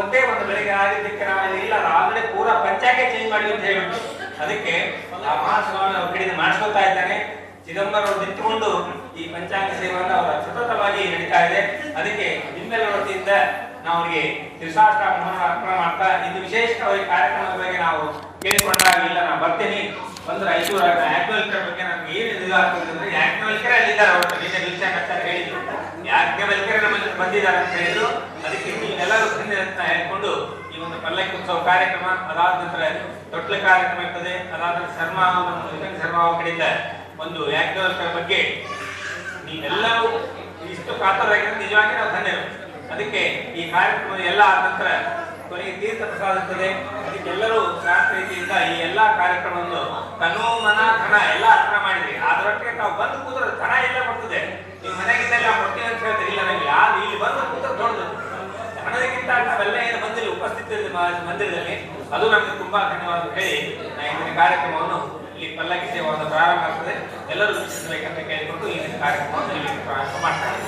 ಒಂದೇ ಒಂದು ಬೆಳಿಗ್ಗೆ ಆಗಿದ್ದಕ್ಕೆ ನಾವು ಇಲ್ಲಿ, ಅದು ಪೂರಾ ಪಂಚಾಂಗ ಚೇಂಜ್ ಮಾಡಿ ಅಂತ ಹೇಳ್ಬಿಟ್ಟು ಅದಕ್ಕೆ ಆ ಮಹಾಸಭಾವನ್ನು ಅವ್ರ ಕಡೆಯಿಂದ ಮಾಡಿಸ್ಕೊತಾ ಇದ್ದಾನೆ ಚಿದಂಬರ ನಿಂತುಕೊಂಡು ಈ ಪಂಚಾಂಗ ಸೇವೆಯನ್ನು ಅವರ ಸತತವಾಗಿ ನಡೀತಾ ಇದೆ. ಅದಕ್ಕೆ ನಿಮ್ಮೆಲ್ಲರ ವತಿಯಿಂದ ನಾವು ಅವರಿಗೆ ತಿರುಸಾಷ್ಟಾಮವನ್ನು ಅರ್ಪಣೆ ಮಾಡ್ತಾ ಇದು ವಿಶೇಷವಾಗಿ ಕಾರ್ಯಕ್ರಮದ ಬಗ್ಗೆ ನಾವು ಕೇಳಿಕೊಂಡಾಗ ಇಲ್ಲ ನಾನು ಬರ್ತೀನಿ. ಬಂದ್ರೆ ಐದು ಯಾಜ್ಞವಲ್ಕರ ಬಗ್ಗೆ ನಮ್ಗೆ ಏನು ಇದು ಆಗ್ತದೆ ಯಾಜ್ಞವಲ್ಕರ ಅಲ್ಲಿದ್ದಾರೆ ಅವರು. ನಿನ್ನೆ ವಿಷಯ ಕಚ್ಚಾರ ಹೇಳಿದ್ರು. ಯಾಜ್ಞವಲ್ಕರ ನಮ್ಮಲ್ಲಿ ಬಂದಿದ್ದಾರೆ ಅಂತ ಹೇಳಿದ್ರು. ಅದಕ್ಕೆ ನೀವೆಲ್ಲರೂ ಅಂತ ಹೇಳ್ಕೊಂಡು ಈ ಒಂದು ಪಲ್ಲಕ್ಕಿ ಉತ್ಸವ ಕಾರ್ಯಕ್ರಮ ಅದಾದ ನಂತರ ತೊಟ್ಲ ಕಾರ್ಯಕ್ರಮ ಇರ್ತದೆ. ಅದಾದ ನಂತರ ಶರ್ಮ ಶರ್ಮ ಅವ್ರ ಕಡೆಯಿಂದ ಒಂದು ಯಾಜ್ಞವಲ್ಕರ ಬಗ್ಗೆ ನೀವೆಲ್ಲರೂ ಇಷ್ಟು ಕಾತರಾಗಿರೋದು ನಿಜವಾಗಿ ನಾವು ಧನ್ಯರು. ಅದಕ್ಕೆ ಈ ಕಾರ್ಯಕ್ರಮ ಎಲ್ಲ ಆದ ನಂತರ ಕೊನೆಗೆ ತೀರ್ಥ ಪ್ರಸಾದ ಇರ್ತದೆ. ಅದಕ್ಕೆಲ್ಲರೂ ಶಾಸ್ತ್ರ ರೀತಿಯಿಂದ ಈ ಎಲ್ಲ ಕಾರ್ಯಕ್ರಮವನ್ನು ತನು ಮನ ಧನ ಎಲ್ಲ ಅರ್ಪಣೆ ಮಾಡಿದ್ರಿ. ಅದರೊಟ್ಟಿಗೆ ನಾವು ಬಂದು ಕೂತ್ರೆ ಧನ ಎಲ್ಲ ಬರ್ತದೆ. ನೀವು ಮನೆಗಿಂತ ನಾವು ಕೊಡ್ತೀವಿ ಅಂತ ಹೇಳ್ತೀರಿ. ಇಲ್ಲ ನನಗೆ ಯಾರು ಇಲ್ಲಿ ಬಂದು ಕೂತ್ರೆ ದೊಡ್ಡದು. ಹಣದಕ್ಕಿಂತ ನಾವೆಲ್ಲ ಏನು ಬಂದಿಲ್ಲ ಮಂದಿರದಲ್ಲಿ. ಅದು ನಮಗೆ ತುಂಬಾ ಧನ್ಯವಾದ ಹೇಳಿ ಇಂದಿನ ಕಾರ್ಯಕ್ರಮವನ್ನು ಇಲ್ಲಿ ಪಲ್ಲಕ್ಕಿ ಸೇವೆಯನ್ನು ಪ್ರಾರಂಭ ಆಗ್ತದೆ. ಎಲ್ಲರೂ ವೀಕ್ಷಿಸಬೇಕಂತ ಕೇಳಿಕೊಂಡು ಈ ಕಾರ್ಯಕ್ರಮವನ್ನು ಇಲ್ಲಿ ಪ್ರಾರಂಭ ಮಾಡ್ತಾರೆ